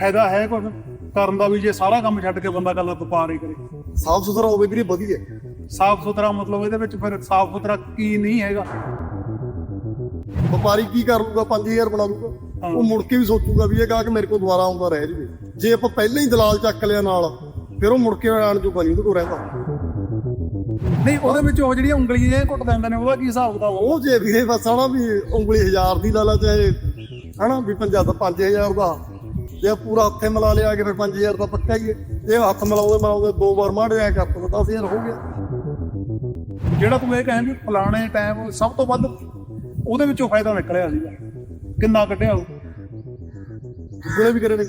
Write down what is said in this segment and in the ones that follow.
ਫਾਇਦਾ ਹੈ ਕੁਝ ਕਰਨ ਦਾ ਵੀ ਜੇ ਸਾਰਾ ਕੰਮ ਛੱਡ ਕੇ ਬੰਦਾ ਕੱਲਾ ਵਪਾਰ ਹੀ ਕਰੇ। ਸਾਫ਼ ਸੁਥਰਾ ਹੋਵੇ ਵੀਰੇ ਵਧੀਆ। ਸਾਫ਼ ਸੁਥਰਾ ਮਤਲਬ ਇਹਦੇ ਵਿੱਚ ਫਿਰ ਸਾਫ਼ ਸੁਥਰਾ ਕੀ ਨਹੀਂ ਹੈਗਾ। ਵਪਾਰੀ ਕੀ ਕਰ ਲੂਗਾ 5000 ਬਣਾ ਲੂਗਾ ਉਹ ਮੁੜ ਕੇ ਵੀ ਸੋਚੂਗਾ ਵੀ ਇਹ ਗਾਹਕ ਮੇਰੇ ਕੋਲ ਦੁਬਾਰਾ ਆਉਂਦਾ ਰਹਿ ਜਵੇ। ਜੇ ਆਪਾਂ ਪਹਿਲਾਂ ਹੀ ਦਲਾਲ ਚੱਕ ਲਿਆ ਨਾਲ ਫਿਰ ਉਹ ਮੁੜ ਕੇ ਆਣ ਜੋਗਾ ਨਹੀਂ ਉਹਦੇ ਕੋਲ ਰਹਿੰਦਾ। ਨਹੀਂ ਉਹਦੇ ਵਿੱਚ ਉਹ ਜਿਹੜੀਆਂ ਉਂਗਲੀਆਂ ਜਿਹੀਆਂ ਘੁੱਟ ਦਿੰਦੇ ਨੇ ਉਹਦਾ ਕੀ ਹਿਸਾਬ ਕਿਤਾਬ? ਉਹ ਜੇ ਵੀਰੇ ਬਸ ਹਨਾ ਵੀ ਉਂਗਲੀ 1000 ਦੀ ਲਾ ਲਾ ਚਾਹੇ ਹਨਾ ਵੀ 50 ਤਾਂ 5000 ਦਾ। ਜੇ ਪੂਰਾ ਹੱਥੇ ਮਿਲਾ ਲਿਆ ਕੇ ਫਿਰ 5000 ਤਾਂ ਪੱਕਾ ਹੀ ਹੈ। ਜੇ ਹੱਥ ਮਿਲਾਉਂਦੇ ਮਿਲਾਉਂਦੇ ਦੋ ਵਾਰ ਮਾੜ ਜਾਇਆ ਕਰ ਤਾਂ 10000 ਹੋ ਗਿਆ। ਜਿਹੜਾ ਤੂੰ ਇਹ ਕਹਿੰਦੇ ਵੀ ਫਲਾਣੇ ਟਾਈਮ ਸਭ ਤੋਂ ਵੱਧ ਉਹਦੇ ਵਿੱਚੋਂ ਫਾਇਦਾ ਨਿਕਲਿਆ ਸੀਗਾ। ਕਿੰਨਾ ਕੱਢਿਆ ਉਹ? ਜਿੱਲੇ ਵੀ ਕਰੇ ਨੇ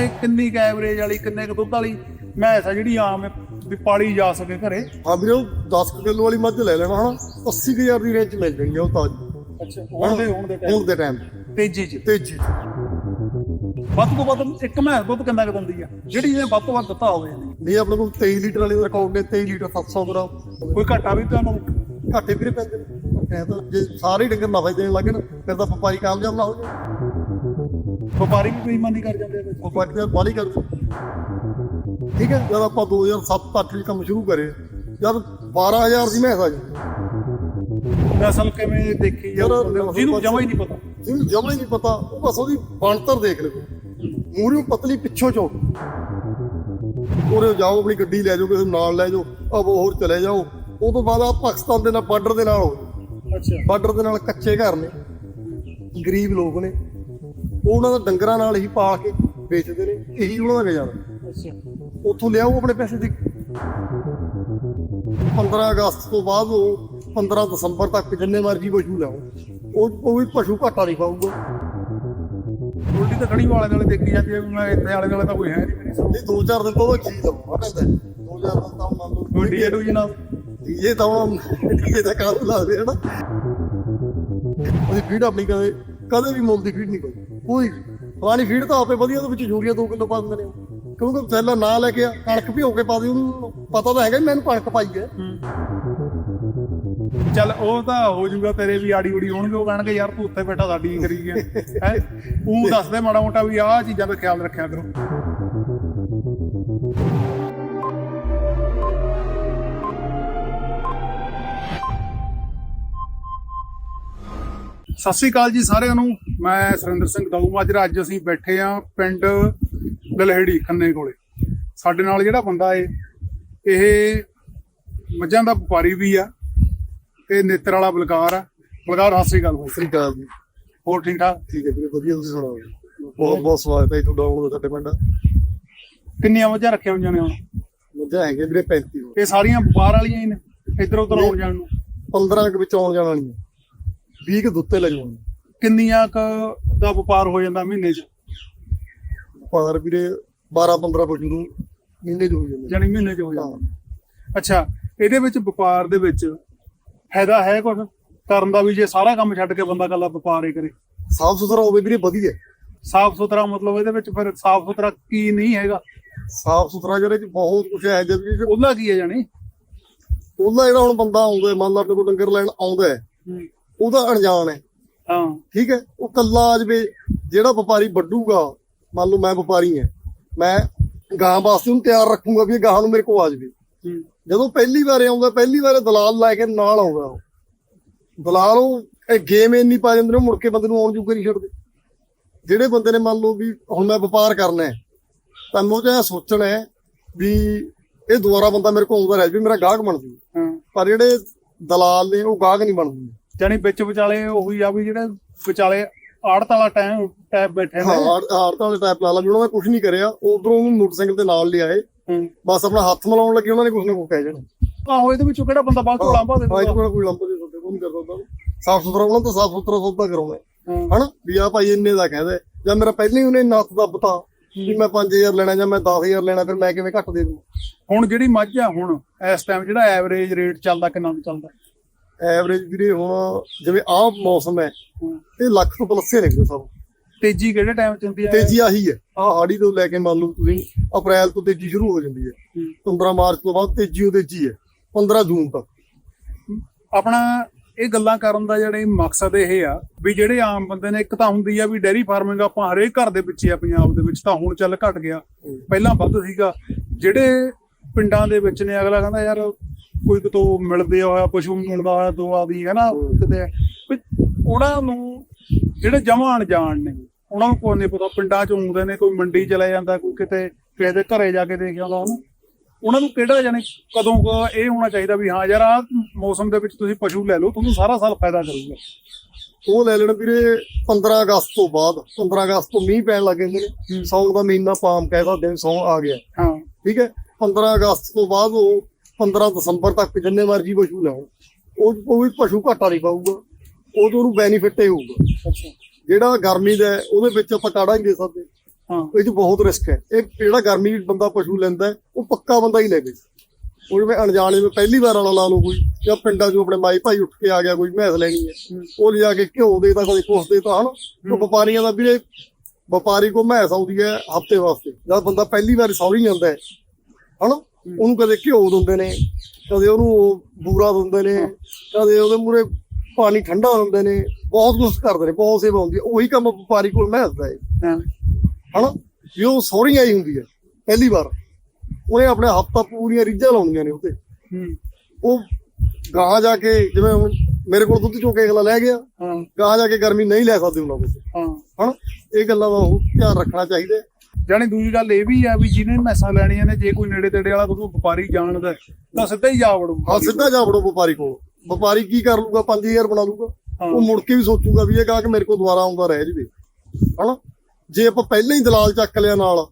ਇਹ ਕਿੰਨੀ ਕੁ ਐਵਰੇਜ ਵਾਲੀ ਕਿੰਨੇ ਕੁ ਦੁੱਧ ਵਾਲੀ ਮੈਸ ਆ ਜਿਹੜੀ ਆਮ ਵੀ ਪਾਲੀ ਜਾ ਸਕੇ ਘਰੇ। ਹਾਂ ਵੀਰੇ ਉਹ 10 ਕਿਲੋ ਵਾਲੀ ਮੱਝ ਲੈ ਲੈਣਾ ਹਨਾ? 80000 ਦੀ ਰੇਂਜ ਮਿਲ ਜਾਣੀ ਆ ਉਹ ਤਾਜੀ। ਅੱਛਾ ਹੁਣ ਦੇ ਹੁਣ ਦੇ ਟਾਈਮ ਹੁਣ ਦੇ ਟਾਈਮ ਤੇਜ਼ੀ ਚ। ਤੇਜੀ ਵੱਧ ਤੋਂ ਵੱਧ ਇੱਕ ਮੈਸ ਦੁੱਧ ਕਿੰਨਾ ਕੁ ਦਿੰਦੀ ਆ? ਜਿਹੜੀ ਇਹਨੇ ਵੱਧ ਤੋਂ ਵੱਧ ਦਿੱਤਾ ਹੋਵੇ। ਨਹੀਂ ਆਪਣੇ ਕੋਲ 23 ਲੀਟਰ ਵਾਲੀ ਦਾ ਰਿਕਾਰਡ ਨੇ 23 ਲੀਟਰ 700 ਗ੍ਰਾਮ। ਕੋਈ ਘਾਟਾ ਵੀ ਤੁਹਾਨੂੰ ਘਾਟੇ ਵੀਰੇ ਪੈਂਦੇ। ਨੇ ਤਾਂ ਜੇ ਸਾਰੇ ਡੰਗਰ ਨਫਾ ਦੇਣ ਲੱਗਣ ਫਿਰ ਤਾਂ ਵਪਾਰੀ ਕਾਮਯਾਬ ਨਾ ਹੋ ਜਾਏ ਵਪਾਰੀ ਵੀ ਬੇਈਮਾਨੀ ਕਰ ਜਾਂਦੇ ਵਿੱਚ। ਵਪਾਰੀ ਬਾਲੀ ਕਰ ਠੀਕ ਹੈ ਜਦ ਆਪਾਂ 2007 ਤੱਕ ਵਿੱਚ ਕੰਮ ਸ਼ੁਰੂ ਕਰੇ ਜਦ 12000 ਦੀ ਆ ਜੀ ਨਸਲ ਕਿਵੇਂ ਦੇਖੀ ਯਾਰ, ਜਿਹਨੂੰ ਜਮਾ ਹੀ ਨਹੀਂ ਪਤਾ। ਜਿਹਨੂੰ ਜਮਾ ਹੀ ਨਹੀਂ ਪਤਾ। ਉਹ ਬਸ ਉਹਦੀ ਬਣਤਰ ਦੇਖ ਲਓ ਮੂਹਰੇ ਪਤਲੀ ਪਿੱਛੋਂ ਚੌਕ ਉਰੇ ਜਾਓ ਆਪਣੀ ਗੱਡੀ ਲੈ ਜਾਓ ਕਿਸੇ ਨੂੰ ਨਾਲ ਲੈ ਜਾਓ ਅਬ ਹੋਰ ਚਲੇ ਜਾਓ। ਉਹ ਤੋਂ ਬਾਅਦ ਆ ਪਾਕਿਸਤਾਨ ਦੇ ਨਾਲ ਬਾਰਡਰ ਦੇ ਨਾਲ ਹੋ ਅੱਛਾ। ਬਾਰਡਰ ਦੇ ਨਾਲ ਕੱਚੇ ਘਰ ਨੇ। ਗਰੀਬ ਲੋਕ ਨੇ। ਉਹ ਉਹਨਾਂ ਦਾ ਡੰਗਰਾਂ ਨਾਲ ਹੀ ਪਾਲ ਕੇ ਵੇਚਦੇ ਨੇ। ਇਹੀ ਉਹਨਾਂ ਦਾ ਗੁਜ਼ਾਰਾ। ਅੱਛਾ। ਉੱਥੋਂ ਲਿਆਓ ਆਪਣੇ ਪੈਸੇ ਦੇ। 15 ਅਗਸਤ ਤੋਂ ਬਾਅਦ ਉਹ 15 ਦਸੰਬਰ ਤੱਕ ਜਿੰਨੇ ਮਰਜ਼ੀ ਪਸ਼ੂ ਲਾਓ ਉਹ ਉਹ ਵੀ ਪਸ਼ੂ ਘਾਟਾ ਨਹੀਂ ਪਾਊਗਾ ਉਲਟੀ ਤਾਂ ਖੜੀ ਵਾਲੇ ਨਾਲੇ ਦੇਖੀ ਜਾਂਦੀ ਹੈ ਵੀ ਮੈਂ ਇੱਥੇ ਵਾਲੇ ਨਾਲੇ ਤਾਂ ਕੋਈ ਹੈ ਨਹੀਂ। ਇਹ ਦੋ ਚਾਰ ਦਿਨ ਤੋਂ ਉਹ ਚੀਜ਼ ਲਵਾਂ ਕਹਿੰਦਾ ਦੋ ਚਾਰ ਦਿਨ ਤਾਂ ਮੰਨ ਲਓ। ਕੋਈ ਡੀਏ ਜੀ ਨਾਲ। ਇਹ ਤਾਂ ਇਹ ਤਾਂ ਕੰਮ ਲਾ ਦੇ ਹਨਾ ਉਹਦੀ ਫੀਡ ਆਪਣੀ ਕਦੇ ਕਦੇ ਵੀ ਮੁੱਲ ਦੀ ਫੀਡ ਨਹੀਂ ਕੋਈ ਕੋਈ ਪਾਣੀ ਫੀਡ ਤਾਂ ਆਪੇ ਵਧੀਆ ਉਹਦੇ ਵਿੱਚ ਯੂਰੀਆ 2 ਕਿਲੋ ਪਾ ਦਿੰਦੇ ਨੇ। ਕਿਉਂਕਿ ਥੈਲਾ ਨਾ ਲੈ ਕੇ ਆ, ਕਣਕ ਭਿਓ ਕੇ ਪਾ ਦੇ ਉਹਨੂੰ ਪਤਾ ਤਾਂ ਹੈਗਾ ਮੈਨੂੰ ਕਣਕ ਪਾਈ ਹੈ। ਚੱਲ ਉਹ ਤਾਂ ਹੋ ਜਾਊਗਾ, ਤੇਰੇ ਵੀ ਆੜੀ ਉੜੀ ਹੋਣਗੇ, ਉਹ ਕਹਿਣਗੇ, ਯਾਰ ਤੂੰ ਉੱਥੇ ਬੈਠਾ, ਸਾਡੀ ਕੀ ਕਰੀ ਗਿਆ ਹੈ? ਉਹ ਦੱਸ ਮਾੜਾ ਮੋਟਾ ਵੀ ਆਹ ਚੀਜ਼ਾਂ ਦਾ ਖਿਆਲ ਰੱਖਿਆ ਕਰੋ। ਸਤਿ ਸ੍ਰੀ ਅਕਾਲ ਜੀ ਸਾਰਿਆਂ ਨੂੰ। ਮੈਂ ਸੁਰਿੰਦਰ ਸਿੰਘ ਦਾਊ। ਮਾਜਰਾ ਅੱਜ ਅਸੀਂ ਬੈਠੇ ਆ ਪਿੰਡ ਲਲਹੜੀ ਖੰਨੇ ਕੋਲੇ। ਸਾਡੇ ਨਾਲ ਜਿਹੜਾ ਬੰਦਾ ਏ, ਇਹ ਮੱਝਾਂ ਦਾ ਵਪਾਰੀ ਵੀ ਆ। ਤੇ ਨੇਤਰ ਵਾਲਾ ਬਲਕਾਰ ਆ। ਬਲਕਾਰ ਸਤਿ ਸ੍ਰੀ ਅਕਾਲ ਸ੍ਰੀ ਅਕਾਲ ਜੀ। ਹੋਰ ਠੀਕ ਠਾਕ? ਠੀਕ ਹੈ ਵੀਰੇ ਵਧੀਆ ਤੁਸੀਂ ਸੁਣਾਓ? ਬਹੁਤ ਬਹੁਤ ਸਵਾਗਤ ਹੈ ਤੁਹਾਡਾ ਹੁਣ ਸਾਡੇ ਪਿੰਡ। ਕਿੰਨੀਆਂ ਮੱਝਾਂ ਰੱਖੀਆਂ ਹੋਈਆਂ ਨੇ ਹੁਣ? ਮੱਝਾਂ ਹੈਗੇ ਵੀਰੇ 35 ਹੁਣ। ਇਹ ਸਾਰੀਆਂ ਵਪਾਰ ਵਾਲੀਆਂ ਹੀ ਨੇ ਇੱਧਰ ਉੱਧਰ ਆਉਣ ਜਾਣ ਨੂੰ? 15 ਕੁ ਵਿੱਚ ਆਉਣ ਜਾਣ ਵਾਲੀਆਂ। 20 ਕੁ ਦੁੱਤੇ ਲੈ ਜਾਣ ਕਿੰਨੀਆਂ ਕ ਦਾ ਵਪਾਰ ਹੋ ਜਾਂਦਾ ਮਹੀਨੇ 'ਚ? ਪਰ ਵੀਰੇ 12 15 ਪਸ਼ੂ ਨੂੰ ਮਹੀਨੇ ਚ ਹੋ ਜਾਂਦੇ। ਜਾਣੀ ਮਹੀਨੇ 'ਚ ਹੋ ਜਾਂਦਾ। ਅੱਛਾ ਇਹਦੇ ਵਿੱਚ ਵਪਾਰ ਦੇ ਵਿੱਚ ਫਾਇਦਾ ਹੈ ਕੁਝ ਕਰਨ ਦਾ ਵੀ ਜੇ ਸਾਰਾ ਕੰਮ ਛੱਡ ਕੇ ਬੰਦਾ ਕੱਲਾ ਵਪਾਰ ਹੀ ਕਰੇ। ਸਾਫ਼ ਸੁਥਰਾ ਹੋਵੇ ਵੀਰੇ ਵਧੀਆ। ਸਾਫ਼ ਸੁਥਰਾ ਮਤਲਬ ਇਹਦੇ ਵਿੱਚ ਫਿਰ ਸਾਫ਼ ਸੁਥਰਾ ਕੀ ਨਹੀਂ ਹੈਗਾ। ਸਾਫ਼ ਸੁਥਰਾ ਜਿਹੜੇ ਚ ਬਹੁਤ ਕੁਝ ਹੈ ਜਦ ਵੀ ਉਹਦਾ ਕੀ ਹੈ ਜਾਣੀ? ਉਹਦਾ ਜਿਹੜਾ ਹੁਣ ਬੰਦਾ ਆਉਂਦਾ ਹੈ, ਮੰਨ ਲਾ ਆਪਣੇ ਕੋਲ ਡੰਗਰ ਲੈਣ ਆਉਂਦਾ ਹੈ ਉਹਦਾ ਅਣਜਾਣ ਹੈ। ਹਾਂ। ਠੀਕ ਹੈ? ਉਹ ਕੱਲਾ ਆ ਜਵੇ ਜਿਹੜਾ ਵਪਾਰੀ ਵੱਡੂਗਾ ਮੰਨ ਲਓ ਮੈਂ ਵਪਾਰੀ ਹਾਂ ਮੈਂ ਗਾਂ ਵਾਸਤੇ ਉਹਨੂੰ ਤਿਆਰ ਰੱਖੂਗਾ ਵੀ ਗਾਂ ਨੂੰ ਮੇਰੇ ਕੋਲ ਆ ਜਵੇ। ਜਦੋਂ ਪਹਿਲੀ ਵਾਰ ਆਉਂਦਾ ਪਹਿਲੀ ਵਾਰ ਦਲਾਲ ਲੈ ਕੇ ਨਾਲ ਆਉਂਦਾ ਉਹ। ਦਲਾਲ ਉਹ ਇਹ ਗੇਮ ਇੰਨੀ ਪਾ ਜਾਂਦੇ ਨੇ ਮੁੜ ਕੇ ਬੰਦੇ ਨੂੰ ਆਉਣ ਜੂਗੇ ਨਹੀਂ ਛੱਡਦੇ। ਜਿਹੜੇ ਬੰਦੇ ਨੇ ਮੰਨ ਲਓ ਵੀ ਹੁਣ ਮੈਂ ਵਪਾਰ ਕਰਨਾ ਹੈ ਤਾਂ ਮੈਂ ਉਹ 'ਚ ਇਹ ਸੋਚਣਾ ਹੈ ਵੀ ਇਹ ਦੁਬਾਰਾ ਬੰਦਾ ਮੇਰੇ ਕੋਲ ਆਉਂਦਾ ਰਹਿ ਵੀ ਮੇਰਾ ਗਾਹਕ ਬਣ ਜੂ ਪਰ ਜਿਹੜੇ ਦਲਾਲ ਨੇ ਉਹ ਗਾਹਕ ਨਹੀਂ ਬਣਦੇ। ਜਾਣੀ ਵਿੱਚ ਵਿਚਾਲੇ ਉਹੀ ਆ ਵੀ ਜਿਹੜੇ ਵਿਚਾਲੇ ਆੜਤ ਵਾਲਾ ਟਾਈਮ ਟੈਬ ਬੈਠੇ ਨੇ। ਹਾਰ ਤਾਂ ਵਾਲੇ ਟਾਈਪ ਲਾ ਲਾ ਉਹਨਾਂ ਨੇ ਕੁਝ ਨਹੀਂ ਕਰਿਆ ਉਧਰੋਂ ਮੋਟਰਸਾਈਕਲ ਤੇ ਨਾਲ ਲਿਆਏ। ਬਸ ਆਪਣਾ ਹੱਥ ਮਿਲਾਉਣ ਲੱਗੇ ਉਹਨਾਂ ਨੇ ਕੁਝ ਨਾ ਕੁਝ ਕਹਿ ਜਾਣਾ। ਆਹੋ ਇਹਦੇ ਵਿੱਚੋਂ ਕਿਹੜਾ ਬੰਦਾ ਬਾਅਦ ਚੋਂ ਲਾਂਭਾ ਦੇ ਹਾਂ ਇਹ ਦੂਗਾ ਕੋਲ ਕੋਈ ਲੰਬਾ ਦੇ ਸਕਦੇ ਕੋਈ ਨਹੀਂ ਕਰ ਸਕਦਾ ਸਾਫ਼ ਸੁਥਰਾ ਉਹਨਾਂ ਤੋਂ ਸਾਫ਼ ਸੁਥਰਾ ਸੌਦਾ ਕਰਾਉਣਾ ਹਾਂ। ਹਨਾ? ਵੀ ਆ ਭਾਈ ਇੰਨੇ ਦਾ ਕਹਿੰਦਾ। ਜਾਂ ਮੇਰਾ ਪਹਿਲਾਂ ਹੀ ਉਹਨੇ ਨੱਥ ਦੱਬਤਾ ਵੀ ਮੈਂ 5000 ਲੈਣਾ ਜਾਂ ਮੈਂ 10000 ਲੈਣਾ ਫਿਰ ਮੈਂ ਕਿਵੇਂ ਘੱਟ ਦੇ ਦੂੰ? ਹੁਣ ਜਿਹੜੀ ਮੱਝ ਆ ਹੁਣ ਇਸ ਟਾਈਮ ਜਿਹੜਾ ਐਵਰੇਜ ਰੇਟ ਚੱਲਦਾ ਕਿੰਨਾ ਕੁ ਚੱਲਦਾ? ਐਵਰੇਜ ਵੀਰੇ ਹੁਣ ਜਿਵੇਂ ਆਹ ਮੌਸਮ ਹੈ ਹਾਂ। ਇਹ ਲੱਖ ਤੋਂ ਪਲੱਸੇ ਨਿਕਲੇ ਸਭ। ਤੇਜ਼ੀ ਕਿਹੜੇ ਟਾਈਮ ਚ ਹੁੰਦੀ ਹੈ ਤੇਜ਼ੀ ਆਹੀ ਹੈ। ਆਹ ਹਾੜੀ ਤੋਂ ਲੈ ਕੇ ਮੰਨ ਲਓ ਤੁਸੀਂ ਅਪ੍ਰੈਲ ਤੋਂ ਤੇਜ਼ੀ ਸ਼ੁਰੂ ਹੋ ਜਾਂਦੀ ਹੈ। ਹੂੰ। 15 ਮਾਰਚ ਤੋਂ ਬਾਅਦ ਤੇਜ਼ੀ ਉਹ ਤੇਜ਼ੀ ਹੈ। 15 ਜੂਨ ਤੱਕ। ਆਪਣਾ ਇਹ ਗੱਲਾਂ ਕਰਨ ਦਾ ਜਿਹੜੇ ਮਕਸਦ ਇਹ ਆ ਵੀ ਜਿਹੜੇ ਆਮ ਬੰਦੇ ਨੇ ਇੱਕ ਤਾਂ ਹੁੰਦੀ ਆ ਵੀ ਡੈਰੀ ਫਾਰਮਿੰਗ ਆਪਾਂ ਹਰੇਕ ਘਰ ਦੇ ਵਿੱਚ ਆ ਪੰਜਾਬ ਦੇ ਵਿੱਚ ਤਾਂ ਹੁਣ ਚੱਲ ਘਟ ਗਿਆ। ਪਹਿਲਾਂ ਵੱਧ ਸੀਗਾ। ਜਿਹੜੇ ਪਿੰਡਾਂ ਦੇ ਵਿੱਚ ਨੇ ਅਗਲਾ ਕਹਿੰਦਾ ਯਾਰ ਕੋਈ ਕਿਤੋਂ ਮਿਲਦੇ ਹੋਇਆ ਪਸ਼ੂ ਮਿਲਦਾ ਹੋਇਆ ਦੋ ਆਦੀ ਹੈ। ਨਾ ਕਿਤੇ ਉਹਨਾਂ ਨੂੰ ਜਿਹੜੇ ਜਮਾਂ ਅਣਜਾਣ ਨੇ ਉਹਨਾਂ ਨੂੰ ਕੋਈ ਨਹੀਂ ਪਤਾ ਪਿੰਡਾਂ ਚ ਆਉਂਦੇ ਨੇ ਕੋਈ ਮੰਡੀ ਚਲਾ ਜਾਂਦਾ ਕੋਈ ਕਿਤੇ ਕਿਸੇ ਦੇ ਘਰੇ ਜਾ ਕੇ ਦੇਖ ਆਉਂਦਾ ਉਹਨੂੰ। ਉਹਨਾਂ ਨੂੰ ਕਿਹੜਾ ਜਾਣੇ ਕਦੋਂ ਇਹ ਹੋਣਾ ਚਾਹੀਦਾ ਵੀ ਹਾਂ ਯਾਰ ਆ ਮੌਸਮ ਦੇ ਵਿੱਚ ਤੁਸੀਂ ਪਸ਼ੂ ਲੈ ਲਓ ਤੁਹਾਨੂੰ ਸਾਰਾ ਸਾਲ ਫਾਇਦਾ ਕਰੂਗਾ। ਉਹ ਲੈ ਲੈਣ ਵੀਰੇ 15 ਅਗਸਤ ਤੋਂ ਬਾਅਦ 15 ਅਗਸਤ ਤੋਂ ਮੀਂਹ ਪੈਣ ਲੱਗ ਜਾਂਦੇ ਨੇ। ਸੌਣ ਦਾ ਮਹੀਨਾ ਪਾਮ ਕਹਿ ਸਕਦੇ ਨੇ ਸੌਣ ਆ ਗਿਆ। ਹਾਂ। ਠੀਕ ਹੈ? 15 ਅਗਸਤ ਤੋਂ ਬਾਅਦ ਉਹ 15 ਦਸੰਬਰ ਤੱਕ ਜਿੰਨੇ ਮਰਜ਼ੀ ਪਸ਼ੂ ਲਾਓ ਉਹ ਕੋਈ ਪਸ਼ੂ ਘਾਟਾ ਨਹੀਂ ਪਾਊਗਾ। ਉਹ ਤੋਂ ਉਹਨੂੰ ਬੈਨੀਫਿਟ ਹੀ ਹੋਊਗਾ। ਅੱਛਾ। ਜਿਹੜਾ ਗਰਮੀ ਦਾ ਹੈ, ਉਹਦੇ ਵਿੱਚ ਆਪਾਂ ਕਾੜਾ ਨਹੀਂ ਦੇ ਸਕਦੇ। ਹਾਂ। ਇਹ 'ਚ ਬਹੁਤ ਰਿਸਕ ਹੈ। ਇਹ ਜਿਹੜਾ ਗਰਮੀ ਬੰਦਾ ਪਸ਼ੂ ਲੈਂਦਾ ਹੈ, ਉਹ ਪੱਕਾ ਬੰਦਾ ਹੀ ਲੈ ਵੇ ਉਹ ਜਿਵੇਂ ਅਣਜਾਣੇ ਵਿੱਚ ਪਹਿਲੀ ਵਾਰ ਵਾਲਾ ਲਾ ਲਓ ਕੋਈ ਜਾਂ ਪਿੰਡਾਂ 'ਚੋਂ ਆਪਣੇ ਮਾਈ ਭਾਈ ਉੱਠ ਕੇ ਆ ਗਿਆ ਕੋਈ ਮੈਸ ਲੈਣੀ ਹੈ। ਉਹ ਲਿਜਾ ਕੇ ਘਿਓ ਦੇ ਤਾਂ ਕਦੇ ਕੁਛ ਦੇ ਤਾਂ ਹਨ। ਉਹ ਵਪਾਰੀਆਂ ਦਾ ਵੀਰੇ ਵਪਾਰੀ ਕੋ ਮੈਸ ਆਉਂਦੀ ਹੈ ਹਫ਼ਤੇ ਵਾਸਤੇ। ਜਦ ਬੰਦਾ ਪਹਿਲੀ ਵਾਰ ਸੌਰੀ ਜਾਂਦਾ ਹੈ ਹਨਾ। ਉਹਨੂੰ ਕਦੇ ਘਿਓ ਦਿੰਦੇ ਨੇ ਕਦੇ ਉਹਨੂੰ ਉਹ ਬੂਰਾ ਦਿੰਦੇ ਨੇ ਕਦੇ ਉਹਦੇ ਮੂਰੇ ਪਾਣੀ ਠੰਡਾ ਦਿੰਦੇ ਨੇ ਬਹੁਤ ਕੁਝ ਕਰਦੇ ਨੇ ਬਹੁਤ ਸੇਵਾ ਹੁੰਦੀ ਹੈ। ਉਹੀ ਕੰਮ ਵਪਾਰੀ ਕੋਲ ਮੈਸ ਦਾ ਹੈ ਹਾਂ। ਹਨਾ? ਵੀ ਉਹ ਸੌਰੀ ਆਈ ਹੁੰਦੀ ਹੈ ਪਹਿਲੀ ਵਾਰ। ਉਹਨੇ ਆਪਣੇ ਹਫਤਾ ਪੂਰੀਆਂ ਰੀਝਾਂ ਲਾਉਣੀਆਂ ਨੇ ਉਹਤੇ ਹੂੰ। ਉਹ ਗਾਹਾਂ ਜਾ ਕੇ ਜਿਵੇਂ ਹੁਣ ਮੇਰੇ ਕੋਲ ਦੁੱਧ ਚੋ ਕੇ ਅਗਲਾ ਲੈ ਗਿਆ ਹਾਂ। ਗਾਹਾਂ ਜਾ ਕੇ ਗਰਮੀ ਨਹੀਂ ਲੈ ਸਕਦੇ ਉਹਨਾਂ ਕੋਲ। ਹਾਂ। ਇਹ ਗੱਲਾਂ ਦਾ ਉਹ ਧਿਆਨ ਰੱਖਣਾ ਚਾਹੀਦਾ। ਜਾਣੀ ਦੂਜੀ ਗੱਲ ਇਹ ਵੀ ਆ ਵੀ ਜਿਹਨੇ ਮੈਸਾਂ ਲੈਣੀਆਂ ਨੇ ਜੇ ਕੋਈ ਨੇੜੇ ਤੇੜੇ ਵਾਲਾ ਤੁਹਾਨੂੰ ਵਪਾਰੀ ਜਾਣਦਾ ਤਾਂ ਸਿੱਧਾ ਹੀ ਜਾ ਵੜੋ। ਹਾਂ ਸਿੱਧਾ ਜਾ ਵੜੋ ਵਪਾਰੀ ਕੋਲ। ਵਪਾਰੀ ਕੀ ਕਰ ਲੂਗਾ? 5000 ਬਣਾ ਲੂਗਾ। ਉਹ ਮੁੜ ਕੇ ਵੀ ਸੋਚੂਗਾ ਵੀ ਇਹ ਕਹਾ ਕਿ ਮੇਰੇ ਕੋਲ ਦੁਬਾਰਾ ਆਉਂਦਾ ਰਹਿ ਜਵੇ। ਹਨਾ? ਜੇ ਆਪਾਂ ਪਹਿਲਾਂ ਹੀ ਦਲਾਲ ਚੱਕ ਲਿਆ ਨਾਲ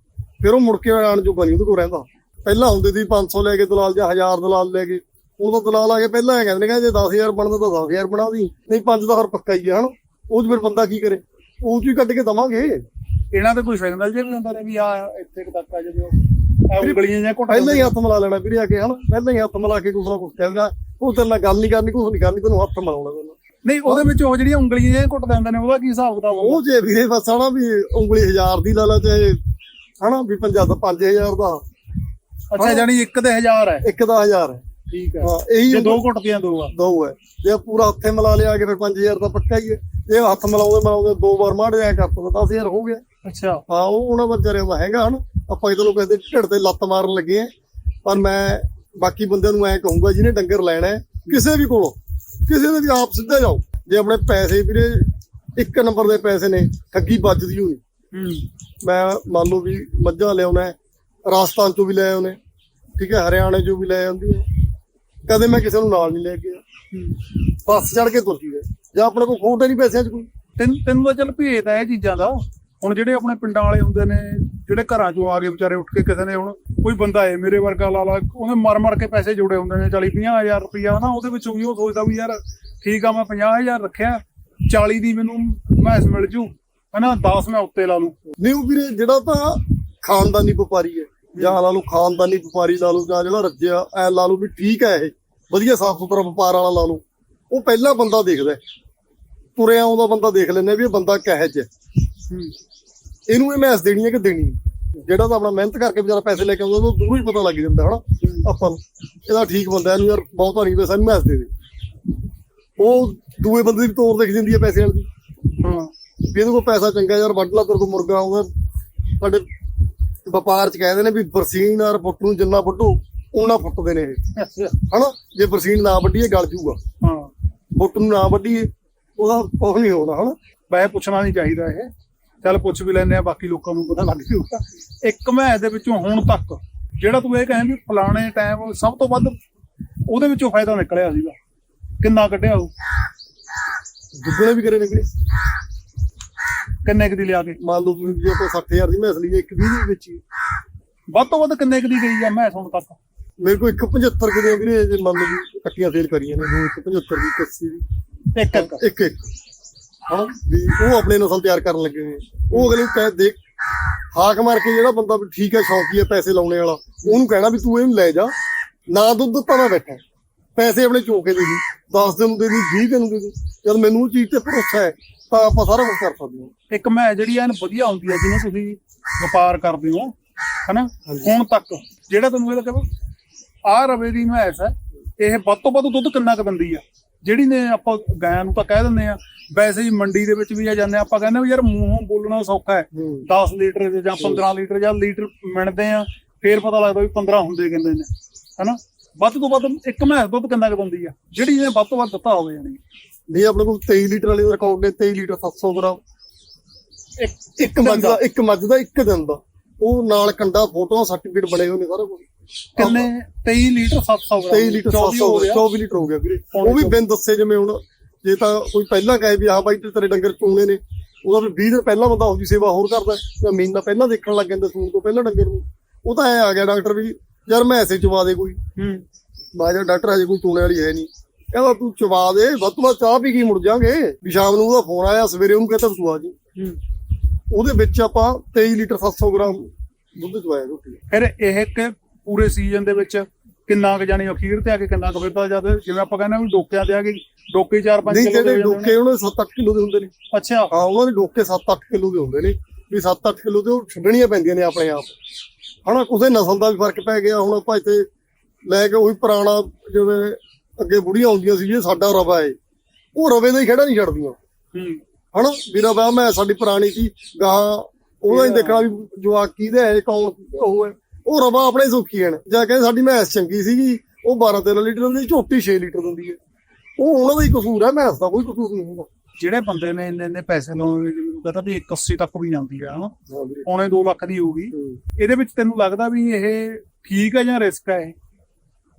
ਫਿਰ ਉਹ ਮੁੜ ਕੇ ਆਣ ਜੋ ਬਣੀ ਉਹਦੇ ਕੋਲ ਰਹਿੰਦਾ। ਪਹਿਲਾਂ ਹੁੰਦੇ ਸੀ 500 ਲੈ ਕੇ ਦਲਾਲ ਜਾਂ 1000 ਦਲਾਲ ਲੈ ਕੇ। ਉਦੋਂ ਦਲਾਲ ਆ ਕੇ ਪਹਿਲਾਂ ਇਹ ਕਹਿੰਦੇ ਨੇ ਕਿ ਜੇ 10000 ਬਣਦਾ ਤਾਂ 10000 ਬਣਾ ਦੀ ਨਹੀਂ 5000 ਪੱਕਾ ਹੀ ਹੈ ਹਨਾ? ਉਹ ਫਿਰ ਬੰਦਾ ਕੀ ਕਰੇ? ਉਹ 'ਚ ਹੀ ਕੱਢ ਕੇ ਦਵਾਂਗੇ। ਇਹਨਾਂ ਤੇ ਕੋਈ ਸਿਗਨਲ ਜੇ ਵੀ ਹੁੰਦਾ ਨੇ ਵੀ ਆ ਇੱਥੇ ਤੱਕ ਆ ਆ ਉਂਗਲੀਆਂ ਜਾਂ ਘੁੱਟ ਪਹਿਲਾਂ ਹੀ ਹੱਥ ਮਿਲਾ ਲੈਣਾ ਵੀਰੇ ਆ ਕੇ ਹਨਾ? ਪਹਿਲਾਂ ਹੀ ਹੱਥ ਮਿਲਾ ਕੇ ਕੁਛ ਨਾ ਕੁਛ ਕਹਿੰਦਾ। ਉਹ ਤੇਰੇ ਨਾਲ ਗੱਲ ਨਹੀਂ ਕਰਨੀ ਕੁਛ ਨਹੀਂ ਕਰਨੀ ਤੈਨੂੰ ਹੱਥ ਮਿਲਾਉਣਾ ਤੈਨੂੰ ਨਹੀਂ ਉਹਦੇ ਵਿੱਚ ਉਹ ਜਿਹੜੀਆਂ ਉਂਗਲੀਆਂ ਜਾਂ ਘੁੱਟ ਦਿੰਦੇ ਨੇ ਉਹਦਾ ਕੀ ਹਿਸਾਬ ਕਿਤਾਬ? ਉਹ ਜੇ ਵੀਰੇ ਬਸ ਹਨਾ ਵੀ ਉਂਗਲੀ 1000 ਦੀ ਲਾ ਲਾ ਚਾਹੇ ਹਨਾ ਵੀ ਪੰਜਾ ਦਾ 5000 ਦਾ। ਅੱਛਾ ਜਾਣੀ ਇੱਕ ਤੇ 1000 ਹੈ। ਇੱਕ ਦਾ 1000 ਹੈ। ਠੀਕ ਹੈ। ਹਾਂ ਇਹੀ ਜੇ ਦੋ ਘੁੱਟਦੀਆਂ ਦੋ ਆ। ਦੋ ਹੈ। ਜੇ ਪੂਰਾ ਹੱਥੇ ਮਿਲਾ ਲਿਆ ਕੇ ਫਿਰ 5000 ਦਾ ਪੱਕਾ ਹੀ ਹੈ। ਜੇ ਹੱਥ ਮਿਲਾਉਂਦੇ ਮਿਲਾਉਂਦੇ ਦੋ ਵਾਰ ਮਾੜ ਜਾਇਆ ਕਰਤਾ ਤਾਂ 10000 ਹੋ ਗਿਆ। ਅੱਛਾ। ਹਾਂ ਉਹ ਉਹਨਾਂ ਵਿਚਾਰਿਆਂ ਦਾ ਹੈਗਾ ਹਨ। ਆਪਾਂ ਇਹਦੇ ਲੋਕ ਕਹਿੰਦੇ ਢਿੱਡ ਤੇ ਲੱਤ ਮਾਰਨ ਲੱਗੇ ਆ। ਪਰ ਮੈਂ ਬਾਕੀ ਬੰਦਿਆਂ ਨੂੰ ਐ ਕਹੂੰਗਾ ਜਿਹਨੇ ਡੰਗਰ ਲੈਣਾ ਹੈ, ਕਿਸੇ ਵੀ ਕੋਲੋਂ ਕਿਸੇ ਦੇ ਵੀ ਆਪ ਸਿੱਧਾ ਜਾਓ। ਜੇ ਆਪਣੇ ਪੈਸੇ ਵੀਰੇ ਇੱਕ ਨੰਬਰ ਦੇ ਪੈਸੇ ਨੇ ਠੱਗੀ ਵੱਜਦੀ ਹੋਈ ਹੂੰ। ਮੈਂ ਮੰਨ ਲਓ ਵੀ ਮੱਝਾਂ ਲਿਆਉਣਾ ਹੈ, ਰਾਜਸਥਾਨ ਚੋਂ ਵੀ ਲੈ ਆਉਣੇ ਠੀਕ ਹੈ ਹਰਿਆਣੇ ਚੋਂ ਵੀ ਲੈ ਆਉਂਦੀ ਹੈ ਕਦੇ ਮੈਂ ਕਿਸੇ ਨੂੰ ਨਾਲ ਨਹੀਂ ਲੈ ਗਿਆ। ਬੱਸ ਚੜ ਕੇ ਤੁਰ ਗਏ ਜਾਂ ਆਪਣੇ ਕੋਲ ਖੋਟ ਨਹੀਂ ਪੈਸਿਆਂ 'ਚ ਕੋਈ। ਤੈਨੂੰ ਤੈਨੂੰ ਤਾਂ ਚੱਲ ਹੈ ਇਹ ਚੀਜ਼ਾਂ ਦਾ। ਹੁਣ ਜਿਹੜੇ ਆਪਣੇ ਪਿੰਡਾਂ ਵਾਲੇ ਹੁੰਦੇ ਨੇ ਜਿਹੜੇ ਘਰਾਂ ਚੋਂ ਆ ਕੇ ਵਿਚਾਰੇ ਉੱਠ ਕੇ ਕਿਸੇ ਨੇ ਹੁਣ ਕੋਈ ਬੰਦਾ ਏ ਮੇਰੇ ਵਰਗਾ ਲਾ ਲਾ ਉਹਨੇ ਮਰ ਮਰ ਕੇ ਪੈਸੇ ਜੋੜੇ ਹੁੰਦੇ ਨੇ 40 ਹਜ਼ਾਰ ਰੁਪਇਆ ਨਾ ਉਹਦੇ ਵਿੱਚੋਂ ਵੀ ਉਹ ਸੋਚਦਾ ਵੀ ਯਾਰ ਠੀਕ ਆ ਮੈਂ 50000 ਰੱਖਿਆ 40 ਦੀ ਮੈਨੂੰ ਮੈਸ ਮਿਲ ਜੂ ਹਨਾ 10 ਮੈਂ ਉੱਤੇ ਲਾ ਲੂ ਨਹੀਂ ਉਹ ਵੀਰੇ ਜਿਹੜਾ ਤਾਂ ਖਾਨਦਾਨੀ ਵਪਾਰੀ ਹੈ ਜਾਂ ਲਾ ਲਓ ਖਾਨਦਾਨੀ ਵਪਾਰੀ ਲਾ ਲਓ ਜਾਂ ਜਿਹੜਾ ਰੱਜਿਆ ਐ ਲਾ ਲਓ ਵੀ ਠੀਕ ਹੈ ਇਹ ਵਧੀਆ ਸਾਫ਼ ਸੁਥਰਾ ਵਪਾਰ ਵਾਲਾ ਲਾ ਲਓ ਉਹ ਪਹਿਲਾ ਬੰਦਾ ਦੇਖਦਾ। ਤੁਰਿਆ ਆਉਂਦਾ ਬੰਦਾ ਦੇਖ ਲੈਂਦਾ ਵੀ ਇਹ ਬੰਦਾ ਕਿਹੋ ਹੈ। ਇਹਨੂੰ ਇਹ ਮੈਸ ਦੇਣੀ ਹੈ ਕਿ ਦੇਣੀ ਨਹੀਂ ਜਿਹੜਾ ਤਾਂ ਆਪਣਾ ਮਿਹਨਤ ਕਰਕੇ ਵਿਚਾਰਾ ਪੈਸੇ ਲੈ ਕੇ ਆਉਂਦਾ ਉਹ ਦੂਰੋਂ ਹੀ ਪਤਾ ਲੱਗ ਜਾਂਦਾ ਹਨਾ? ਆਪਾਂ ਨੂੰ। ਇਹਦਾ ਠੀਕ ਬੰਦਾ ਇਹਨੂੰ ਯਾਰ ਬਹੁਤਾ ਨਹੀਂ ਪੈਸਾ ਮੈਸ ਦੇ ਦੇ। ਉਹ ਦੂਏ ਬੰਦੇ ਦੀ ਤੋਰ ਦਿਖ ਜਾਂਦੀ ਹੈ ਪੈਸੇ ਵਾਲੀ। ਹਾਂ। ਵੀ ਇਹਦੇ ਕੋਲ ਪੈਸਾ ਚੰਗਾ ਯਾਰ ਵੱਢ ਲਾ ਤੇਰੇ ਕੋਲ ਮੁਰਗਾ ਆਉਂਦਾ ਸਾਡੇ ਵਪਾਰ ਚ ਕਹਿੰਦੇ ਨੇ ਵੀ ਬਰਸੀਨ ਔਰ ਫੁੱਟ ਨੂੰ ਜਿੰਨਾ ਫੁੱਟੂ ਉਹਨਾਂ ਫੁੱਟਦੇ ਨੇ ਇਹ। ਹਨਾ? ਜੇ ਬਰਸੀਨ ਨਾ ਵੱਢੀਏ ਗਲ ਜੂਗਾ। ਹਾਂ। ਫੁੱਟ ਨੂੰ ਨਾ ਵੱਢੀਏ ਉਹਦਾ ਕੁਝ ਨਹੀਂ ਹੋਣਾ ਹਨਾ? ਵੈਸੇ ਪੁੱਛਣਾ ਨਹੀਂ ਚਾਹੀਦਾ ਇਹ। ਚੱਲ ਪੁੱਛ ਵੀ ਲੈਂਦੇ ਆ ਬਾਕੀ ਲੋਕਾਂ ਨੂੰ ਪਤਾ ਲੱਗ ਜੂਗਾ। ਇੱਕ ਮੈਚ ਦੇ ਵਿੱਚੋਂ ਹੁਣ ਤੱਕ ਜਿਹੜਾ ਤੂੰ ਇਹ ਕਹੇ ਵੀ ਫਲਾਣੇ ਟਾਈਮ ਸਭ ਤੋਂ ਵੱਧ ਉਹਦੇ ਵਿੱਚੋਂ ਫਾਇਦਾ ਨਿਕਲਿਆ ਸੀਗਾ। ਕਿੰਨਾ ਕੱਢਿਆ ਉਹ? ਦੁੱਗਣੇ ਵੀ ਕਰੇ ਨਿਕਲੇ। ਕਿੰਨੇ ਕੁ ਦੀ ਲਿਆ ਕੇ? ਮੰਨ ਲਓ ਤੁਸੀਂ ਜੇ ਆਪਾਂ 60000 ਦੀ ਮੈਸ ਲਈਏ ਇੱਕ 20 ਦੇ ਵਿੱਚ ਹੀ। ਵੱਧ ਤੋਂ ਵੱਧ ਕਿੰਨੇ ਕੁ ਦੀ ਗਈ ਆ ਮੈਚ ਹੁਣ ਤੱਕ ਮੇਰੇ ਕੋਲ ਇੱਕ 75 ਕਿਲੇ ਵੀਰੇ ਜੇ ਮੰਨ ਲਓ ਵੀ ਇਕੱਠੀਆਂ ਸੇਲ ਕਰੀਆਂ ਨੇ ਦੋ ਇੱਕ 75 ਦੀ 81 ਦੀ। ਇੱਕ ਇੱਕ। ਇੱਕ ਇੱਕ। ਹਾਂ ਵੀ ਉਹ ਆਪਣੇ ਨਸਲ ਤਿਆਰ ਕਰਨ ਲੱਗੇ ਨੇ। ਉਹ ਅਗਲੇ ਨੂੰ ਕਹਿ ਦੇਖ ਹਾਕ ਮਾਰ ਕੇ ਜਿਹੜਾ ਬੰਦਾ ਵੀ ਠੀਕ ਹੈ ਸ਼ੌਕੀ ਹੈ ਪੈਸੇ ਲਾਉਣੇ ਵਾਲਾ ਉਹਨੂੰ ਕਹਿਣਾ ਵੀ ਤੂੰ ਇਹਨੂੰ ਲੈ ਜਾ ਨਾ ਦੁੱਧ ਦਿੱਤਾ ਨਾ ਬੈਠਾ। ਪੈਸੇ ਆਪਣੇ ਚੋਕੇ ਦੇ ਦੀ 10 ਦਿਨ ਦੇ ਦੀ 20 ਦਿਨ ਦੇ ਦੀ। ਜਦ ਮੈਨੂੰ ਉਹ ਚੀਜ਼ ਤੇ ਭਰੋਸਾ ਹੈ ਤਾਂ ਆਪਾਂ ਸਾਰਾ ਕੁਝ ਕਰ ਸਕਦੇ ਹਾਂ। ਇੱਕ ਮੈਚ ਜਿਹੜੀ ਐਨ ਵਧੀਆ ਹੁੰਦੀ ਆ ਜਿਹਨੇ ਤੁਸੀਂ ਵਪਾਰ ਕਰਦੇ ਹੋ ਹਨਾ? ਹੁਣ ਤੱਕ ਜਿਹੜਾ ਤੁਹਾਨੂੰ ਇਹ ਲੱਗਾ ਆ ਰਵੇ ਦੀ ਮੈਚ ਹੈ ਇਹ ਵੱਧ ਤੋਂ ਵੱਧ ਦੁੱਧ ਕਿੰਨਾ ਕੁ ਦਿੰਦੀ ਆ? ਜਿਹੜੀ ਨੇ ਆਪਾਂ ਗਾਇਆਂ ਨੂੰ ਤਾਂ ਕਹਿ ਦਿੰਦੇ ਆ ਵੈਸੇ ਹੀ ਮੰਡੀ ਦੇ ਵਿੱਚ ਵੀ ਆ ਜਾਂਦੇ ਆ ਆਪਾਂ ਕਹਿੰਦੇ ਵੀ ਯਾਰ ਮੂੰਹੋਂ ਬੋਲਣਾ ਸੌਖਾ ਹੈ। ਹੂੰ। 10 ਲੀਟਰ ਦੇ ਜਾਂ 15 ਲੀਟਰ ਜਾਂ ਲੀਟਰ ਮਿਣਦੇ ਆ ਫੇਰ ਪਤਾ ਲੱਗਦਾ ਵੀ 15 ਹੁੰਦੇ ਕਹਿੰਦੇ ਨੇ ਹਨਾ? ਵੱਧ ਤੋਂ ਵੱਧ ਇੱਕ ਮੈਸ ਦੁੱਧ ਕਿੰਨਾ ਕੁ ਦਿੰਦੀ ਆ? ਜਿਹੜੀ ਨੇ ਵੱਧ ਤੋਂ ਵੱਧ ਦਿੱਤਾ ਹੋਵੇ ਯਾਨੀ। ਨਹੀਂ ਆਪਣੇ ਕੋਲ 23 ਲੀਟਰ ਵਾਲੇ ਰਿਕਾਰਡ ਨੇ 23 ਲੀਟਰ 700 ਗ੍ਰਾਮ। ਇੱਕ ਇੱਕ ਮੱਝ ਦਾ। ਇੱਕ ਮੱਝ ਦਾ ਇੱਕ ਦਿਨ ਦਾ। ਉਹ ਨਾਲ ਕੰਡਾ ਫੋਟੋਆਂ ਸਰਟੀਫਿਕੇਟ ਬਣੇ ਹੋਏ ਨੇ ਸਾਰਾ ਕੁਝ ਕਿੰਨੇ? 23 ਲੀਟਰ 700 ਗ੍ਰਾਮ। 23 ਲੀਟਰ 24 700 ਹੋ ਗਿਆ। 24 ਲੀਟਰ ਹੋ ਗਿਆ ਵੀਰੇ। ਉਹ ਵੀ। ਬਿਨ ਦੱਸੇ ਜਿਵੇਂ ਹੁਣ ਜੇ ਤਾਂ ਕੋਈ ਪਹਿਲਾਂ ਕਹੇ ਵੀ ਹਾਂ ਬਾਈ ਤੇਰੇ ਡੰਗਰ ਚੂਣੇ ਨੇ ਉਹਦਾ ਵੀ 20 ਦਿਨ ਪਹਿਲਾਂ ਬੰਦਾ ਉਹਦੀ ਸੇਵਾ ਹੋਰ ਕਰਦਾ ਜਾਂ ਮਹੀਨਾ ਪਹਿਲਾਂ ਦੇਖਣ ਲੱਗ ਜਾਂਦਾ ਸੂਣ ਤੋਂ ਪਹਿਲਾਂ ਡੰਗਰ ਨੂੰ। ਉਹ ਤਾਂ ਐ ਆ ਗਿਆ ਡਾਕਟਰ ਵੀ ਯਾਰ ਮੈਂ ਐਸੇ ਚਵਾ ਦੇ ਕੋਈ। ਹੂੰ। ਕਿਹਾ ਡਾਕਟਰ ਹਜੇ ਕੋਈ ਚੂਣੇ ਵਾਲੀ ਹੈ ਨਹੀਂ। ਕਹਿੰਦਾ ਤੂੰ ਚਵਾ ਦੇ ਵੱਧ ਤੋਂ ਵੱਧ ਚਾਹ ਪੀ ਕੇ ਮੁੜ ਜਾਾਂਗੇ। ਵੀ ਸ਼ਾਮ ਨੂੰ ਉਹਦਾ ਫੋਨ ਆਇਆ ਸਵੇਰੇ ਉਹਨੂੰ ਕਹਿੰਦਾ ਤੂੰ ਆ ਜੀ। ਹੂੰ। ਉਹਦੇ ਵਿੱਚ ਆਪਾਂ 23 ਲੀਟਰ 700 ਗ੍ਰਾਮ ਦੁੱਧ ਚਵਾਇਆ ਰੋਟੀ। ਫਿਰ ਇਹ ਇੱਕ ਪੂਰੇ ਸੀਜ਼ਨ ਦੇ ਵਿੱਚ ਕਿੰਨਾ ਕੁ ਜਾਨੀ ਅਖੀਰ ਤੇ ਆ ਕੇ ਕਿੰਨਾ ਕੁ ਫਿਰਦਾ ਜਦ ਜਿਵੇਂ ਆਪਾਂ ਕਹਿੰਦੇ ਆ ਵੀ ਡੋਕਿਆਂ ਤੇ ਆ ਕੇ ਡੋਕੇ 4-5 ਨਹੀਂ ਕਿਲੋ ਦੇ ਜਿਹੜੇ। ਡੋਕੇ ਉਹਨਾਂ ਦੇ 7-8 ਕਿਲੋ ਦੇ ਹੁੰਦੇ ਨੇ। ਅੱਛਾ। ਹਾਂ ਉਹਨਾਂ ਦੇ ਡੋਕੇ 7-8 ਕਿਲੋ ਦੇ ਹੁੰਦੇ ਨੇ। ਵੀ 7-8 ਕਿਲੋ ਦੇ ਉਹ ਛੱਡਣੀਆਂ ਪੈਂਦੀਆਂ ਨੇ ਆਪਣੇ ਆਪ। ਹਨਾ ਉਹਦੇ ਨਸਲ ਦਾ ਵੀ ਫ਼ਰਕ ਪੈ ਗਿਆ। ਹੁਣ ਆਪਾਂ ਇੱਥੇ ਲੈ ਕੇ ਉਹੀ ਪੁਰਾਣਾ ਜਿਵੇਂ ਅੱਗੇ ਬੁੜੀਆਂ ਹੁੰਦੀਆਂ ਸੀ ਇਹ ਸਾਡਾ ਰਵਾ ਹੈ ਉਹ ਰਵੇ ਦਾ ਹੀ ਖੜਾ ਨਹੀਂ ਛੱਡਦੀਆਂ। ਹੂੰ। ਹਨਾ ਵੀ ਰਵਾ ਮੈਂ ਸਾਡੀ ਪੁਰਾਣੀ ਸੀ ਗਾਂ ਉਹਦਾ ਹੀ ਦੇਖਣਾ ਵੀ ਜਵਾਕ ਕਿਹਦੇ ਹੈ ਕੌਣ ਉਹ ਹੈ। ਉਹ ਰਵਾ ਆਪਣੇ ਸੁੱਕੀ ਹਨ ਜਾਂ ਕਹਿੰਦੇ ਸਾਡੀ ਮੈਸ ਚੰਗੀ ਸੀਗੀ ਉਹ 12-13 ਲੀਟਰ ਦਿੰਦੀ ਝੋਟੀ 6 ਲੀਟਰ ਦਿੰਦੀ ਹੈ ਉਹ ਉਹਨਾਂ ਦਾ ਹੀ ਕਸੂਰ ਹੈ ਮੈਸ ਦਾ ਕੋਈ ਕਸੂਰ ਨਹੀਂ ਹੁੰਦਾ ਜਿਹੜੇ ਬੰਦੇ ਨੇ ਇੰਨੇ ਇੰਨੇ ਪੈਸੇ ਲਾਉਣੇ ਕਹਿੰਦਾ ਵੀ 81 ਤੱਕ ਵੀ ਜਾਂਦੀ ਆ ਹਨਾ? ਪੌਣੇ 2 ਲੱਖ ਦੀ ਹੋਊਗੀ। ਇਹਦੇ ਵਿੱਚ ਤੈਨੂੰ ਲੱਗਦਾ ਵੀ ਇਹ ਠੀਕ ਹੈ ਜਾਂ ਰਿਸਕ ਹੈ ਇਹ?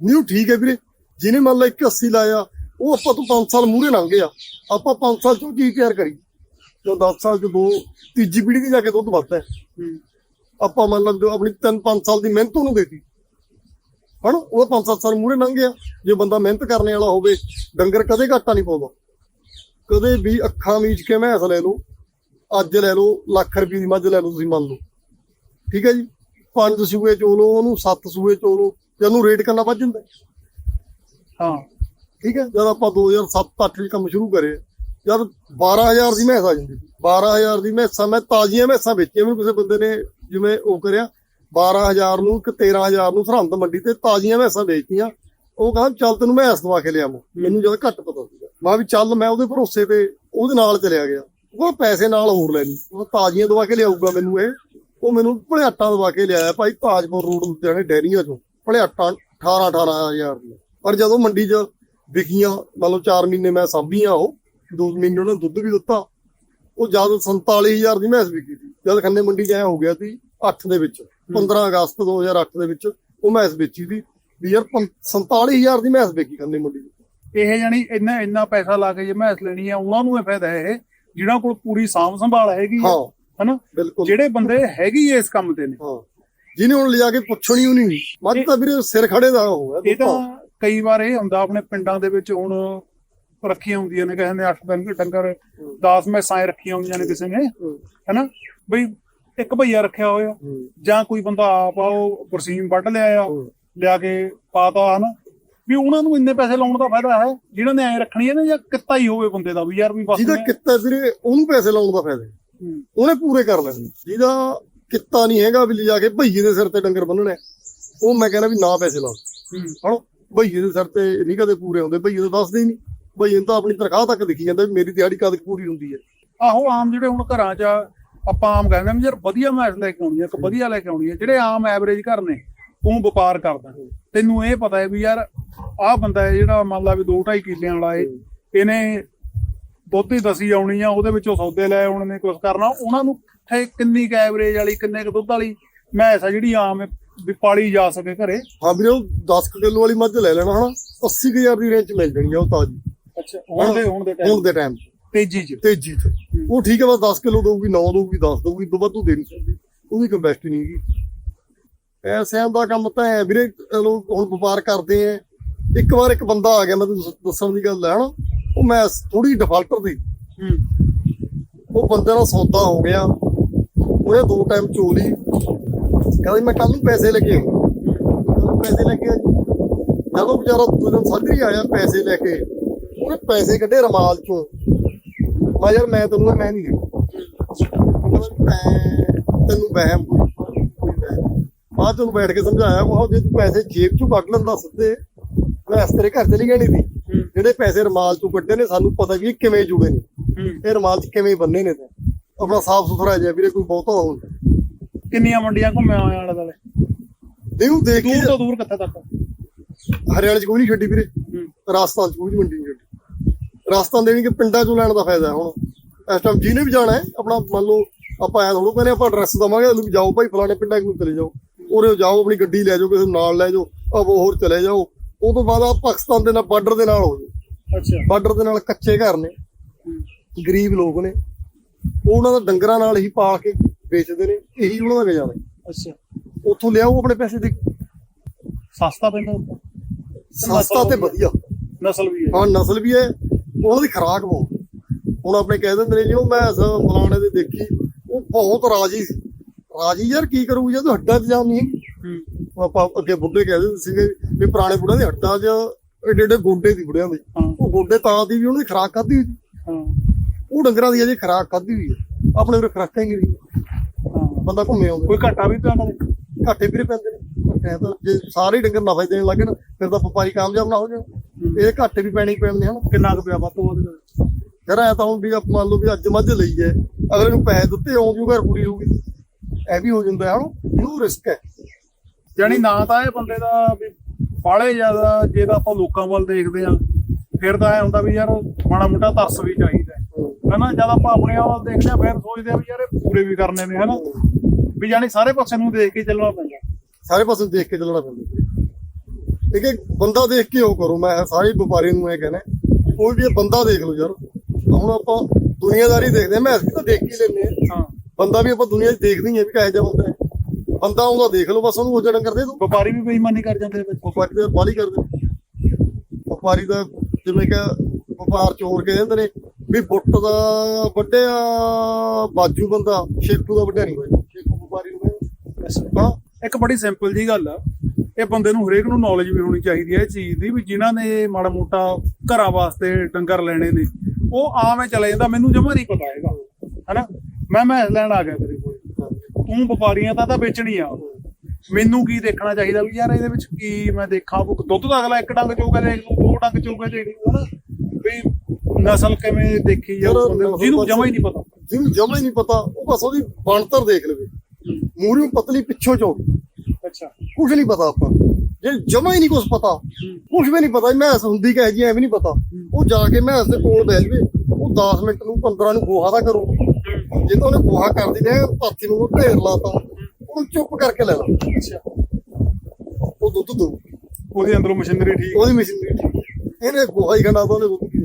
ਨਹੀਂ ਠੀਕ ਹੈ ਵੀਰੇ। ਜਿਹਨੇ ਮੰਨ ਲਾ 81 ਲਾਇਆ ਉਹ ਆਪਾਂ ਤੋਂ 5 ਸਾਲ ਮੂਹਰੇ ਲੰਘ ਗਿਆ। ਆਪਾਂ 5 ਸਾਲ ਚੋਂ ਕੀ ਤਿਆਰ ਕਰੀ। ਜੋ 10 ਸਾਲ ਚ ਦੋ ਤੀਜੀ ਪੀੜ੍ਹੀ ਦੀ ਜਾ ਕੇ ਦੁੱਧ ਵੱਧਦਾ ਹੈ। ਆਪਾਂ ਮੰਨ ਲਾ ਜੋ ਆਪਣੀ 3-5 ਸਾਲ ਦੀ ਮਿਹਨਤ ਉਹਨੂੰ ਦੇਤੀ। ਹਣ ਉਹ 5-7 ਸਾਲ ਮੂਹਰੇ ਲੰਘ ਗਿਆ। ਜੇ ਬੰਦਾ ਮਿਹਨਤ ਕਰਨ ਵਾਲਾ ਹੋਵੇ ਡੰਗਰ ਕਦੇ ਘਾਟਾ ਨਹੀਂ ਪਾਉਂਦਾ। ਕਦੇ ਵੀ ਅੱਖਾਂ ਮੀਚ ਕੇ ਮੈਸ ਲੈ ਲਓ। ਅੱਜ ਲੈ ਲਓ ਲੱਖ ਰੁਪਏ ਦੀ ਮੱਝ ਲੈ ਲਓ ਤੁਸੀਂ ਮੰਨ ਲਓ। ਠੀਕ ਹੈ ਜੀ? ਪੰਜ ਸੂਏ ਚੋ ਲਓ ਉਹਨੂੰ ਸੱਤ ਸੂਏ ਚੋ ਲਓ ਤੇ ਉਹਨੂੰ ਰੇਟ ਕਰਨਾ ਵੱਜ ਜਾਂਦਾ? ਹੈ। ਹਾਂ ਠੀਕ ਹੈ? ਜਦ ਆਪਾਂ 2007-8 ਵਿੱਚ ਕੰਮ ਸ਼ੁਰੂ ਕਰੇ ਜਦ 12000 ਦੀ ਮੈਸ ਆ ਜਾਂਦੀ ਸੀ। 12000 ਦੀ ਮੈਸਾਂ ਮੈਂ ਤਾਜ਼ੀਆਂ ਮੈਸਾਂ ਵੇਚੀਆਂ ਮੈਨੂੰ ਕਿਸੇ ਬੰਦੇ ਨੇ ਜਿਵੇਂ ਉਹ ਕਰਿਆ। 12000 ਨੂੰ ਇੱਕ 13000 ਨੂੰ ਸਰਹੰਦ ਮੰਡੀ ਤੇ ਤਾਜ਼ੀਆਂ ਮੈਸਾਂ ਵੇਚਤੀਆਂ। ਉਹ ਕਹਿੰਦਾ, ਚੱਲ ਤੈਨੂੰ ਮੈਸ ਦਵਾ ਕੇ ਲਿਆਵਾਂ। ਮੈਨੂੰ ਜਦ ਘੱਟ ਪਤਾ ਸੀਗਾ। ਮੈਂ ਵੀ ਚੱਲ ਮੈਂ ਉਹਦੇ ਭਰੋਸੇ ਤੇ ਉਹਦੇ ਨਾਲ ਚਲਿਆ ਗਿਆ। ਉਹ ਪੈਸੇ ਨਾਲ ਹੋਰ ਲੈਣੀ ਉਹ ਤਾਜ਼ੀਆਂ ਦਵਾ ਕੇ ਲਿਆਊਗਾ ਮੈਨੂੰ ਇਹ। ਉਹ ਮੈਨੂੰ ਭਲਿਆਟਾਂ ਦਵਾ ਕੇ ਲਿਆਇਆ ਭਾਈ, ਤਾਜਪੁਰ ਰੋਡ ਉੱਤੇ ਨੇ ਡੈਰੀਆਂ ਚੋਂ। ਭਲਿਆਟਾਂ 18 18000 ਦੀਆਂ। ਪਰ ਜਦੋਂ ਮੰਡੀ 'ਚ ਵਿਕੀਆਂ, ਮਤਲਬ ਲਓ 4 ਮਹੀਨੇ ਮੈਂ ਸਾਂਭੀਆਂ ਉਹ 2 ਮਹੀਨੇ ਉਹਨਾਂ ਦੁੱਧ ਵੀ ਦਿੱਤਾ। ਉਹ ਜਦ 47000 ਦੀ ਮੈਸ ਵਿਕੀ ਸੀ ਜਦ ਖੰਨੇ ਮੰਡੀ ਐ ਹੋ ਗਿਆ ਸੀ 8 ਦੇ ਵਿੱਚ 15 ਅਗਸਤ 2008 ਦੇ ਵਿੱਚ ਉਹ ਮੈਸ ਵੇਚੀ ਸੀ ਵੀ ਯਾਰ 47000 ਦੀ ਮੈਸ ਵਿਕੀ ਖੰਨੇ ਮੰਡੀ ਇਹ ਜਾਨੀ ਇੰਨਾ ਇੰਨਾ ਪੈਸਾ ਲਾ ਕੇ ਜੇ ਮੈਸ ਲੈਣੀ ਆ ਉਹਨਾਂ ਨੂੰ ਇਹ ਫਾਇਦਾ ਹੈ ਜਿਹਨਾਂ ਕੋਲ ਪੂਰੀ ਸਾਂਭ ਸੰਭਾਲ ਹੈਗੀ ਹਾਂ ਹਨਾ? ਬਿਲਕੁਲ। ਜਿਹੜੇ ਬੰਦੇ ਹੈਗੀ ਇਸ ਕੰਮ ਤੇ ਨੇ। ਹਾਂ ਜਿਹਨੇ ਹੁਣ ਲਿਜਾ ਕੇ ਪੁੱਛਣੀ ਉਹ ਨਹੀਂ ਮੱਝ ਤਾਂ ਵੀਰੇ ਸਿਰ ਖੜੇ ਦਾ ਹੋਇਆ ਇਹ ਤਾਂ ਕਈ ਵਾਰ ਇਹ ਹੁੰਦਾ ਆਪਣੇ ਪਿੰਡਾਂ ਦੇ ਵਿੱਚ ਹੁਣ ਰੱਖੀਆਂ ਹੁੰਦੀਆਂ ਨੇ ਕਿਸੇ ਨੇ 8 ਦਿਨ ਡੰਗਰ 10 ਮੈਸਾਂ ਰੱਖੀਆਂ ਹੁੰਦੀਆਂ ਨੇ ਕਿਸੇ ਨੇ ਹੈਨਾ? ਬਈ ਇੱਕ ਭਈਆ ਰੱਖਿਆ ਹੋਇਆ ਜਾਂ ਕੋਈ ਬੰਦਾ ਆਪ ਆ ਉਹ ਬਰਸੀਮ ਵੱਢ ਲਿਆ ਆ ਲਿਆ ਕੇ ਪਾਤਾ ਹਨਾ? ਵੀ ਉਹਨਾਂ ਨੂੰ ਇੰਨੇ ਪੈਸੇ ਲਾਉਣ ਦਾ ਫਾਇਦਾ ਹੈ ਜਿਹਨਾਂ ਨੇ ਐ ਰੱਖਣੀ ਹੈ ਨਾ ਜਾਂ ਕਿੱਤਾ ਹੀ ਹੋਵੇ ਬੰਦੇ ਦਾ ਵੀ ਯਾਰ ਵੀ ਬਸ ਜਿਹਦਾ ਕਿੱਤਾ ਵੀਰੇ ਉਹਨੂੰ ਪੈਸੇ ਲਾਉਣ ਦਾ ਫਾਇਦਾ ਉਹਨੇ ਪੂਰੇ ਕਰ ਲੈਣੇ। ਜਿਹਦਾ ਕਿੱਤਾ ਨਹੀਂ ਹੈਗਾ ਵੀ ਲਿਜਾ ਕੇ ਭਈਏ ਦੇ ਸਿਰ ਤੇ ਡੰਗਰ ਬੰਨਣਾ ਉਹ ਮੈਂ ਕਹਿੰਦਾ ਵੀ ਨਾ ਪੈਸੇ ਲਾਓ। ਹਣ ਭਈਏ ਦੇ ਸਿਰ ਤੇ ਨਹੀਂ ਕਦੇ ਪੂਰੇ ਹੁੰਦੇ ਭਈਏ ਤਾਂ ਦੱਸਦੇ ਹੀ ਨਹੀਂ। ਭਈਏ ਨੂੰ ਤਾਂ ਆਪਣੀ ਤਨਖਾਹ ਤੱਕ ਦਿਖੀ ਜਾਂਦਾ ਵੀ ਮੇਰੀ ਦਿਹਾੜੀ ਕਦ ਕੁ ਪੂਰੀ ਹੁੰਦੀ ਹੈ। ਆਹੋ ਆਮ ਜਿਹੜੇ ਹੁਣ ਘਰਾਂ 'ਚ ਆ, ਆਪਾਂ ਆਮ ਕਹਿੰਦੇ ਨੇ ਯਾਰ ਵਧੀਆ ਮੈਚ ਲੈ ਕੇ ਆਉਣੀ ਹੈ ਇੱਕ ਵਧੀਆ ਲੈ ਕੇ ਆਉਣੀ ਹੈ ਜਿਹੜੇ ਆਮ ਐਵਰੇਜ ਘਰ ਨੇ ਤੂੰ ਵਪਾਰ ਕਰਦਾ। ਤੈਨੂੰ ਇਹ ਪਤਾ ਹੈ ਵੀ ਯਾਰ ਆਹ ਬੰਦਾ ਹੈ ਜਿਹੜਾ ਮੰਨ ਲਾ ਵੀ 2.5 ਕਿੱਲਿਆਂ ਵਾਲਾ ਏ ਇਹਨੇ ਦੁੱਧ ਹੀ ਦਸੀ ਆਉਣੀ ਆ ਉਹਦੇ ਵਿੱਚੋਂ ਸੌਦੇ ਲੈ ਆਉਣੇ ਨੇ ਕੁਝ ਕਰਨਾ ਉਹਨਾਂ ਨੂੰ ਕਿੱਥੇ ਕਿੰਨੀ ਕ ਐਵਰੇਜ ਵਾਲੀ ਕਿੰਨੇ ਕ ਦੁੱਧ ਵਾਲੀ ਮੈਸ ਆ ਜਿਹੜੀ ਆਮ ਹੈ, ਵੀ ਪਾਲੀ ਜਾ ਸਕੇ ਘਰੇ। ਹਾਂ ਵੀਰੇ ਉਹ 10 ਕਿਲੋ ਵਾਲੀ ਮੱਝ ਲੈ ਲੈਣਾ ਹਨਾ 80000 ਦੀ ਰੇਂਜ 'ਚ ਮਿਲ ਜਾਣੀ ਆ ਉਹ ਤਾਜੀ। ਅੱਛਾ ਹੁਣ ਦੇ ਹੁਣ ਦੇ ਹੁਣ ਟਾਈਮ ਦੇ ਟਾਈਮ ਤੇਜ਼ੀ 'ਚ। ਤੇਜ਼ੀ 'ਚ। ਉਹ ਠੀਕ ਹੈ ਬਸ 10 ਕਿਲੋ ਦਊਗੀ 9 ਦਊਗੀ 10 ਦਊਗੀ ਤੋਂ ਵੱਧ ਤੂੰ ਦੇ ਨਹੀਂ ਸਕਦੀ। ਉਹਦੀ ਕੰਪੈਸਟੀ ਨਹੀਂ ਹੈਗੀ। ਪੈਸਿਆਂ ਦਾ ਕੰਮ ਤਾਂ ਹੈ ਵੀਰੇ ਚਲੋ ਹੁਣ ਵਪਾਰ ਕਰਦੇ ਆ। ਇੱਕ ਵਾਰ ਇੱਕ ਬੰਦਾ ਆ ਗਿਆ ਮੈਂ ਤੁਹਾਨੂੰ ਦੱਸ- ਦੱਸਣ ਦੀ ਗੱਲ ਹੈ ਉਹ ਮੈਂ ਥੋੜੀ ਡਿਫਾਲਟਰ ਦੀ। ਉਹ ਬੰਦੇ ਨਾਲ ਸੌਦਾ ਹੋ ਗਿਆ। ਉਹਨੇ ਦੋ ਟਾਈਮ ਚੋਲੀ ਕਹਿੰਦਾ ਮੈਂ ਕੱਲ ਨੂੰ ਪੈਸੇ ਲੈ ਕੇ ਪੈਸੇ ਲੈ ਕੇ ਜਦੋਂ ਵਿਚਾਰਾ ਦੂਜੇ ਦਿਨ ਸਾਜਰੀ ਆਇਆ ਪੈਸੇ ਲੈ ਕੇ ਉਹਨੇ ਪੈਸੇ ਕੱਢੇ ਰਮਾਲ ਚੋਂ। ਮੈਂ ਯਾਰ ਮੈਂ ਤੈਨੂੰ ਮੈਂ ਨਹੀਂ ਮੈਂ- ਤੈਨੂੰ ਵਹਿਮ ਕੋਈ ਬਾਅਦ ਤੈਨੂੰ ਬੈਠ ਕੇ ਸਮਝਾਇਆ ਉਹ ਜੇ ਤੂੰ ਪੈਸੇ ਜੇਬ ਚੋਂ ਕੱਢ ਲੈਂਦਾ ਸਿੱਧੇ ਮੈਂ ਇਸ ਤੇਰੇ ਘਰ ਚਲੀ ਗਈ ਨਹੀਂ ਸੀ। ਜਿਹੜੇ ਪੈਸੇ ਰਮਾਲ ਚੋਂ ਕੱਢੇ ਨੇ ਸਾਨੂੰ ਪਤਾ ਵੀ ਕਿਵੇਂ ਜੁੜੇ ਨੇ। ਇਹ ਰਮਾਲ ਚ ਕਿਵੇਂ ਬੰਨੇ ਨੇ ਤੇ। ਆਪਣਾ ਸਾਫ਼ ਸੁਥਰਾ ਜਿਹਾ ਵੀਰੇ ਕੋਈ ਬਹੁਤਾ ਹੁੰਦਾ ਕਿੰਨੀਆਂ ਮੰਡੀਆਂ ਘੁੰਮਿਆ ਹੋਇਆ ਆਲੇ ਦੁਆਲੇ? ਉਹ ਦੇਖ ਦੂਰ ਤੋਂ ਦੂਰ ਕਿੱਥੇ ਤੱਕ? ਹਰਿਆਣੇ ਚ ਕੋਈ ਨਹੀਂ ਛੱਡੀ ਵੀਰੇ। ਰਾਜਸਥਾਨ ਚ ਕੋਈ ਮੰਡੀ ਨਹੀਂ ਰਾਜਸਥਾਨ ਦੇਣੀ ਕਿ ਪਿੰਡਾਂ ਚੋਂ ਲੈਣ ਦਾ ਫਾਇਦਾ ਹੁਣ। ਇਸ ਟਾਈਮ ਜਿਹਨੇ ਵੀ ਜਾਣਾ ਹੈ ਆਪਣਾ ਮੰਨ ਲਓ ਆਪਾਂ ਐ ਥੋੜੋ ਕਹਿੰਦੇ ਆਪਾਂ ਐਡਰੈਸ ਦਵਾਂਗੇ ਵੀ ਜਾਓ ਭਾਈ ਫਲਾਣੇ ਪਿੰਡਾਂ ਨੂੰ ਚਲੇ ਜਾਓ। ਉਰੇ ਜਾਓ ਆਪਣੀ ਗੱਡੀ ਲੈ ਜਾਓ ਕਿਸੇ ਨੂੰ ਨਾਲ ਲੈ ਜਾਓ ਆ ਹੋਰ ਚਲੇ ਜਾਓ। ਉਹ ਤੋਂ ਬਾਅਦ ਆ ਪਾਕਿਸਤਾਨ ਦੇ ਨਾਲ ਬਾਰਡਰ ਦੇ ਨਾਲ ਹੋ ਜਾਓ। ਅੱਛਾ। ਬਾਰਡਰ ਦੇ ਨਾਲ ਕੱਚੇ ਘਰ ਨੇ। ਗਰੀਬ ਲੋਕ ਨੇ। ਉਹ ਉਹਨਾਂ ਦਾ ਡੰਗਰਾਂ ਨਾਲ ਹੀ ਪਾਲ ਕੇ ਵੇਚਦੇ ਨੇ ਇਹੀ ਉਹਨਾਂ ਦਾ ਗੁਜ਼ਾਰਾ। ਅੱਛਾ। ਉੱਥੋਂ ਲਿਆਓ ਆਪਣੇ ਪੈਸੇ ਦੇ ਸਸਤਾ ਪੈਂਦਾ ਸਸਤਾ ਤੇ ਵਧੀਆ। ਨਸਲ ਵੀ ਹੈ। ਹਾਂ ਨਸਲ ਵੀ ਹੈ। ਉਹਨਾਂ ਦੀ ਖਰਾਕ ਬਹੁਤ। ਹੁਣ ਆਪਣੇ ਕਹਿ ਦਿੰਦੇ ਨੇ ਜੀ ਉਹ ਮੈਂ ਫਲਾਣੇ ਦੇ ਦੇਖੀ ਉਹ ਬਹੁਤ ਰਾਜੀ ਸੀ। ਰਾਜੀ ਯਾਰ ਕੀ ਕਰੂ ਜਦ ਹੱਡਾਂ 'ਚ ਜਾਮ ਨਹੀਂ ਆਪਾਂ ਅੱਗੇ ਬੁੱਢੇ ਕਹਿ ਦਿੰਦੇ ਸੀਗੇ ਵੀ ਪੁਰਾਣੇ ਬੁੱਢਿਆਂ ਦੇ ਹੱਡਾਂ 'ਚ ਏਡੇ ਏਡੇ ਗੋਡੇ ਦੀ ਬੁੱਢਿਆਂ ਦੇ। ਉਹ ਗੋਡੇ ਤਾਂ ਦੀ ਵੀ ਉਹਨਾਂ ਦੀ ਖਰਾਕ ਖਾਧੀ ਹੋਈ ਸੀ। ਹਾਂ। ਉਹ ਡੰਗਰਾਂ ਦੀ ਅਜੇ ਖਰਾਕ ਖਾਧੀ ਹੋਈ ਹੈ। ਆਪਣੇ ਉਰੇ ਖਰਾਕਾਂ ਹੀ ਨਹੀਂ ਹਾਂ। ਬੰਦਾ ਘੁੰਮੇ ਆਉਂਦਾ। ਕੋਈ ਘਾਟਾ ਵੀ ਪਿਆ ਘਾਟੇ ਵੀਰੇ ਪੈਂਦੇ। ਨੇ ਜੇ ਸਾਰੇ ਡੰਗਰ ਨਫਾ ਦੇਣ ਲੱਗੇ ਨਾ ਫਿਰ ਤਾਂ ਵਪਾਰੀ ਕਾਮਯਾਬ ਨਾ ਹੋ ਜਾਣ। ਇਹ ਘਾਟੇ ਵੀ ਪੈਣੇ ਪੈਣੇ ਹਨ ਕਿੰਨਾ ਕੁ ਪਿਆ ਵੱਧ ਤੋਂ ਵੱਧ ਯਾਰ ਐ ਤਾਂ ਹੁਣ ਵੀ ਆਪ ਮੰਨ ਲਓ ਵੀ ਅੱਜ ਮੱਝ ਲਈ ਹੈ ਅਗਲੇ ਨੂੰ ਪੈਸੇ ਦਿੱਤੇ ਆਉਂ ਜੂ ਘਰ ਪੂਰੀ ਹੋਊਗੀ। ਐ ਵੀ ਹੋ ਜਾਂਦਾ ਹੈ ਹਣ ਇਹਨੂੰ ਰਿਸਕ ਹੈ। ਜਾਣੀ ਨਾ ਤਾਂ ਇਹ ਬੰਦੇ ਦਾ ਵੀ ਬਾਲੇ ਜ਼ਿਆਦਾ ਜੇ ਤਾਂ ਆਪਾਂ ਲੋਕਾਂ ਵੱਲ ਦੇਖਦੇ ਆ ਫਿਰ ਤਾਂ ਐ ਹੁੰਦਾ ਵੀ ਯਾਰ ਮਾੜਾ ਮੋਟਾ ਤਰਸ ਵੀ ਚਾਹੀਦਾ ਹੈ। ਹਨਾ ਜਦ ਆਪਾਂ ਆਪਣੇ ਵੱਲ ਦੇਖਦੇ ਆ ਫਿਰ ਸੋਚਦੇ ਆ ਵੀ ਯਾਰ ਇਹ ਪੂਰੇ ਵੀ ਕਰਨੇ ਨੇ ਹਨਾ। ਵੀ ਜਾਣੀ ਸਾਰੇ ਪਾਸੇ ਨੂੰ ਦੇਖ ਕੇ ਚੱਲਣਾ ਪੈਂਦਾ। ਸਾਰੇ ਪਾਸੇ ਦੇਖ ਕੇ ਚੱਲਣਾ ਪੈਂਦਾ। ਹੈ ਬੰਦਾ ਦੇਖ ਕੇ ਉਹ ਕਰੋ ਮੈਂ ਸਾਰੇ ਵਪਾਰੀ ਨੂੰ ਇਹ ਕਹਿੰਦਾ ਕੋਈ ਵੀ ਬੰਦਾ ਦੇਖ ਲਓ ਯਾਰ। ਹੁਣ ਆਪਾਂ ਦੁਨੀਆਦਾਰੀ ਦੇਖਦੇ ਮੈਂ ਅਸੀਂ ਤਾਂ ਦੇਖ ਹੀ ਆ ਹਾਂ। ਬੰਦਾ ਵੀ ਆਪਾਂ ਦੁਨੀਆ 'ਚ ਦੇਖਦੇ ਹੀ ਆ ਵੀ ਕਿਹੋ ਜਿਹਾ ਹੁੰਦਾ ਬੰਦਾ ਆਉਂਦਾ ਦੇਖ ਲਓ ਬਸ ਉਹਨੂੰ ਉਹ ਜੜਨ ਕਰਦੇ ਦੋ ਵਪਾਰੀ ਵੀ ਬੇਈਮਾਨੀ ਕਰ ਜਾਂਦੇ ਵਿੱਚ ਵਪਾਰੀ ਦਾ ਬਾਲੀ ਕਰਦੇ ਨੇ। ਵਪਾਰੀ ਦਾ ਜਿਵੇਂ ਕਿ ਵਪਾਰ ਚੋਰ ਕੇ ਕਹਿੰਦੇ ਨੇ ਵੀ ਬੁੱਟ ਦਾ ਵੱਡਿਆ ਬਾਜੂ ਬੰਦਾ ਸ਼ੇਖੂ ਦਾ ਵੱਡਿਆ ਨਹੀਂ ਹੋਇਆ। ਸ਼ੇਖੂ ਵਪਾਰੀ ਨੂੰ। ਹਾਂ ਇੱਕ ਬੜੀ ਸਿੰਪਲ ਜੀ ਗੱਲ ਆ। ਇਹ ਬੰਦੇ ਨੂੰ ਹਰੇਕ ਨੂੰ ਨੌਲੇਜ ਵੀ ਹੋਣੀ ਚਾਹੀਦੀ ਹੈ ਇਹ ਚੀਜ਼ ਦੀ ਵੀ ਜਿਨ੍ਹਾਂ ਨੇ ਮਾੜਾ ਮੋਟਾ ਘਰਾਂ ਵਾਸਤੇ ਡੰਗਰ ਲੈਣੇ ਨੇ ਉਹ ਆਵੇਂ ਚਲੇ ਜਾਂਦਾ ਮੈਨੂੰ ਜਮਾ ਨਹੀਂ ਪਤਾ ਹੈਗਾ। ਹਨਾ? ਮੈਂ ਮੈਂ ਲੈਣ ਆ ਗਿਆ ਤੇਰੇ ਕੋਲ। ਤੂੰ ਵਪਾਰੀਆਂ ਤਾਂ ਤਾਂ ਵੇਚਣੀ ਆ। ਮੈਨੂੰ ਕੀ ਦੇਖਣਾ ਚਾਹੀਦਾ ਵੀ ਯਾਰ ਇਹਦੇ ਵਿੱਚ ਕੀ ਮੈਂ ਦੇਖਾਂ? ਉਹ ਦੁੱਧ ਦਾ ਅਗਲਾ ਇੱਕ ਡੰਗ ਚੋਗਾ ਦੇਖ ਲੂ ਦੋ ਡੰਗ ਚੋਗਾ ਦੇਖ ਲੂ ਹਨਾ? ਵੀ ਨਸਲ ਕਿਵੇਂ ਦੇਖੀ ਜਾ ਯਾਰ, ਜਿਹਨੂੰ ਜਮਾ ਹੀ ਨਹੀਂ ਪਤਾ। ਜਿਹਨੂੰ ਜਮਾ ਹੀ ਨਹੀਂ ਪਤਾ ਉਹ ਬਸ ਉਹਦੀ ਬਣਤਰ ਦੇਖ ਲਵੇ। ਮੂਹਰੇ ਪਤਲੀ ਪਿੱਛੋਂ ਅੱਛਾ ਕੁਝ ਨਹੀਂ ਪਤਾ ਆਪਾਂ। ਜੇ ਜਮਾ ਹੀ ਨਹੀਂ ਕੁਝ ਪਤਾ। ਕੁਝ ਵੀ ਨਹੀਂ ਪਤਾ ਮੈਂ ਹੁੰਦੀ ਕਹੇ ਜੀ ਐਵੇਂ ਨਹੀਂ ਪਤਾ। ਉਹ ਜਾ ਕੇ ਮੈਂ ਦੇ ਕੋਲ ਬਹਿ ਜਵੇ ਉਹ 10 ਮਿੰਟ ਨੂੰ 15 ਨੂੰ ਗੋਹਾ ਦਾ ਕਰੋ। ਜੇ ਤਾਂ ਉਹਨੇ ਗੋਹਾ ਕਰ ਦਿੰਦੇ ਪਾਥੀ ਨੂੰ ਢੇਰ ਲਾਤਾ ਉਹਨੂੰ ਚੁੱਪ ਕਰਕੇ ਲੈ ਲਾ। ਅੱਛਾ ਉਹ ਦੁੱਧ ਦੋ। ਉਹਦੇ ਅੰਦਰੋਂ ਮਸ਼ੀਨਰੀ ਠੀਕ। ਉਹਦੀ ਮਸ਼ੀਨਰੀ ਇਹਨੇ ਗੋਹਾ ਹੀ ਖੰਡਾ ਤਾਂ ਉਹਨੇ ਦੁੱਧ ਕੀ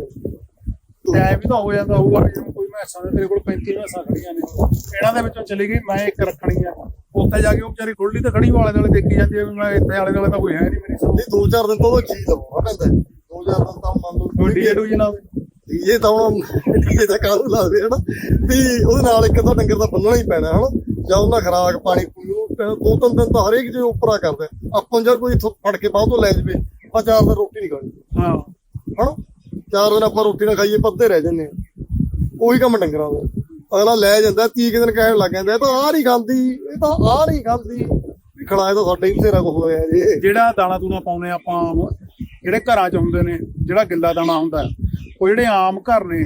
ਵੀ ਤਾਂ ਹੋ ਜਾਂਦਾ ਹੋਊਗਾ ਜਿਵੇਂ ਕੋਈ ਮੈਸਾਂ ਦੇ ਤੇਰੇ ਕੋਲ 35 ਮੈਸਾਂ ਖੜੀਆਂ ਨੇ ਇਹਨਾਂ ਦੇ ਵਿੱਚੋਂ ਚਲੀ ਗਈ ਮੈਂ ਇੱਕ ਰੱਖਣੀ ਆ। ਉੱਥੇ ਜਾ ਕੇ ਉਹ ਵਿਚਾਰੀ ਖੁੱਲੀ ਤੇ ਖੜੀ ਵਾਲੇ ਨਾਲੇ ਦੇਖੀ ਜਾਂਦੀ ਆ ਵੀ ਮੈਂ ਇੱਥੇ ਆਲੇ ਨਾਲੇ ਤਾਂ ਕੋਈ ਹੈ ਨਹੀਂ ਮੇਰੀ ਸਭ। ਨਹੀਂ ਦੋ ਚਾਰ ਦਿਨ ਤੋਂ ਉਹ ਚੀਜ਼ ਲਵਾਉਣਾ ਪੈਂਦਾ। ਦੋ ਚਾਰ ਦਿਨ ਤਾਂ ਮੰਨ ਲਓ ਕੋਈ ਡੀਏ ਡੂਜੀ ਨਾ ਡੀਜੇ ਤਾਂ ਹੁਣ ਡੀਜੇ ਦਾ ਕਾਹਨੂੰ ਲਾਦੇ ਹਨਾ? ਵੀ ਉਹਦੇ ਨਾਲ ਇੱਕ ਤਾਂ ਡੰਗਰ ਦਾ ਬੰਨਣਾ ਹੀ ਪੈਣਾ ਹਨਾ? ਜਾਂ ਉਹਨਾਂ ਖਰਾਕ ਪਾਣੀ ਪੂਣੀ ਦੋ ਤਿੰਨ ਦਿਨ ਤਾਂ ਹਰੇਕ ਜੇ ਉੱਪਰਾ ਕਰਦਾ। ਆਪਾਂ ਜਦ ਕੋਈ ਫੜ ਕੇ ਬਾਹਰ ਤੋਂ ਲੈ ਜਵੇ ਆਪਾਂ ਚਾਰ ਦਿਨ ਰੋਟੀ ਨਹੀਂ ਖਾਣੀ। ਹਾਂ। ਹਨਾ? ਚਾਰ ਦਿਨ ਆਪਾਂ ਰੋਟੀ ਨਾ ਖਾਈਏ ਪੱਧੇ ਰਹਿ ਜੰਨੇ ਉਹੀ ਕੰਮ ਡੰਗਰਾਂ ਦਾ। ਅਗਲਾ ਲੈ ਜਾਂਦਾ 30 ਦਿਨ ਕਹਿਣ ਲੱਗ ਜਾਂਦਾ, ਇਹ ਤਾਂ ਆਹ ਨਹੀਂ ਖਾਂਦੀ, ਇਹ ਤਾਂ ਆਹ ਨਹੀਂ ਖਾਂਦੀ। ਵੀ ਤਾਂ ਸਾਡੇ ਹੀ ਤੇਰਾ ਕੁਝ ਹੋਇਆ ਜੀ। ਜਿਹੜਾ ਦਾਣਾ ਦੂਣਾ ਪਾਉਨੇ ਆਪਾਂ ਜਿਹੜੇ ਘਰਾਂ 'ਚ ਹੁੰਦੇ ਨੇ, ਜਿਹੜਾ ਗਿੱਲਾ ਦਾਣਾ ਹੁੰਦਾ, ਉਹ ਜਿਹੜੇ ਆਮ ਘਰ ਨੇ,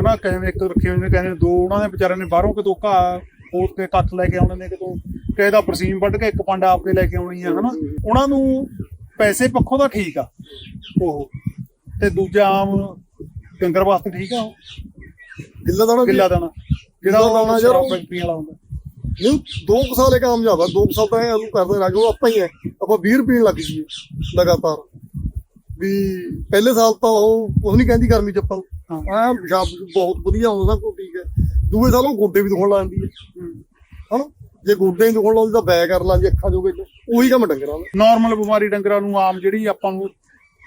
ਹਨਾ, ਕਿਵੇਂ ਇੱਕ ਰੱਖੇ ਹੋਏ ਨੇ, ਕਹਿੰਦੇ ਦੋ, ਉਹਨਾਂ ਦੇ ਵਿਚਾਰਿਆਂ ਨੇ ਬਾਹਰੋਂ ਕਿਤੋਂ ਘਾਹ ਖੋਦ ਕੇ ਕੱਖ ਲੈ ਕੇ ਆਉਣੇ ਨੇ ਕਿਤੋਂ, ਕਿਸੇ ਦਾ ਬਰਸੀਮ ਵੱਢ ਕੇ ਇੱਕ ਪੰਡਾ ਆਪੇ ਲੈ ਕੇ ਆਉਣੀ ਆ, ਹਨਾ। ਉਹਨਾਂ ਨੂੰ ਪੈਸੇ ਪੱਖੋਂ ਤਾਂ ਠੀਕ ਆ। ਉਹ ਤੇ ਦੂਜਾ ਆਮ ਡੰਗਰ ਵਾਸਤੇ ਠੀਕ ਆ ਉਹ। ਗਿੱਲਾ ਦਾਣਾ ਗਿੱਲਾ ਦਾਣਾ। ਜਿਹੜਾ ਉਹ ਯਾਰ ਪੀਣ ਵਾਲਾ ਹੁੰਦਾ। ਨਹੀਂ ਦੋ ਕੁ ਸਾਲੇ ਕਾਮਯਾਬ ਆ ਦੋ ਕੁ ਸਾਲ ਤਾਂ ਇਹ ਉਹਨੂੰ ਕਰਦੇ ਉਹ ਆਪਾਂ ਹੀ ਹੈ। ਆਪਾਂ 20 ਰੁਪਏ ਲੱਗ ਗਈ ਲਗਾਤਾਰ। ਵੀ ਪਹਿਲੇ ਸਾਲ ਤਾਂ ਉਹ ਕੁਝ ਨਹੀਂ ਕਹਿੰਦੀ ਗਰਮੀ ਚ ਆਪਾਂ ਨੂੰ। ਹਾਂ। ਆ ਪਿਸ਼ਾਬ ਬਹੁਤ ਵਧੀਆ ਆਉਂਦਾ ਕੋਈ ਠੀਕ ਹੈ। ਦੂਏ ਸਾਲ ਉਹ ਗੋਡੇ ਵੀ ਦੁਖਣ ਲੱਗ ਜਾਂਦੀ ਹੈ। ਹਨਾ? ਜੇ ਗੋਡੇ ਹੀ ਦੁਖਣ ਲਾਉਂਦੀ ਤਾਂ ਬੈ ਕਰ ਲਾਂਦੀ ਅੱਖਾਂ ਜੋ ਵਿੱਚ। ਉਹੀ ਕੰਮ ਡੰਗਰਾਂ ਦਾ। ਨਾਰਮਲ ਬਿਮਾਰੀ ਡੰਗਰਾਂ ਨੂੰ ਆਮ ਜਿਹੜੀ ਆਪਾਂ ਨੂੰ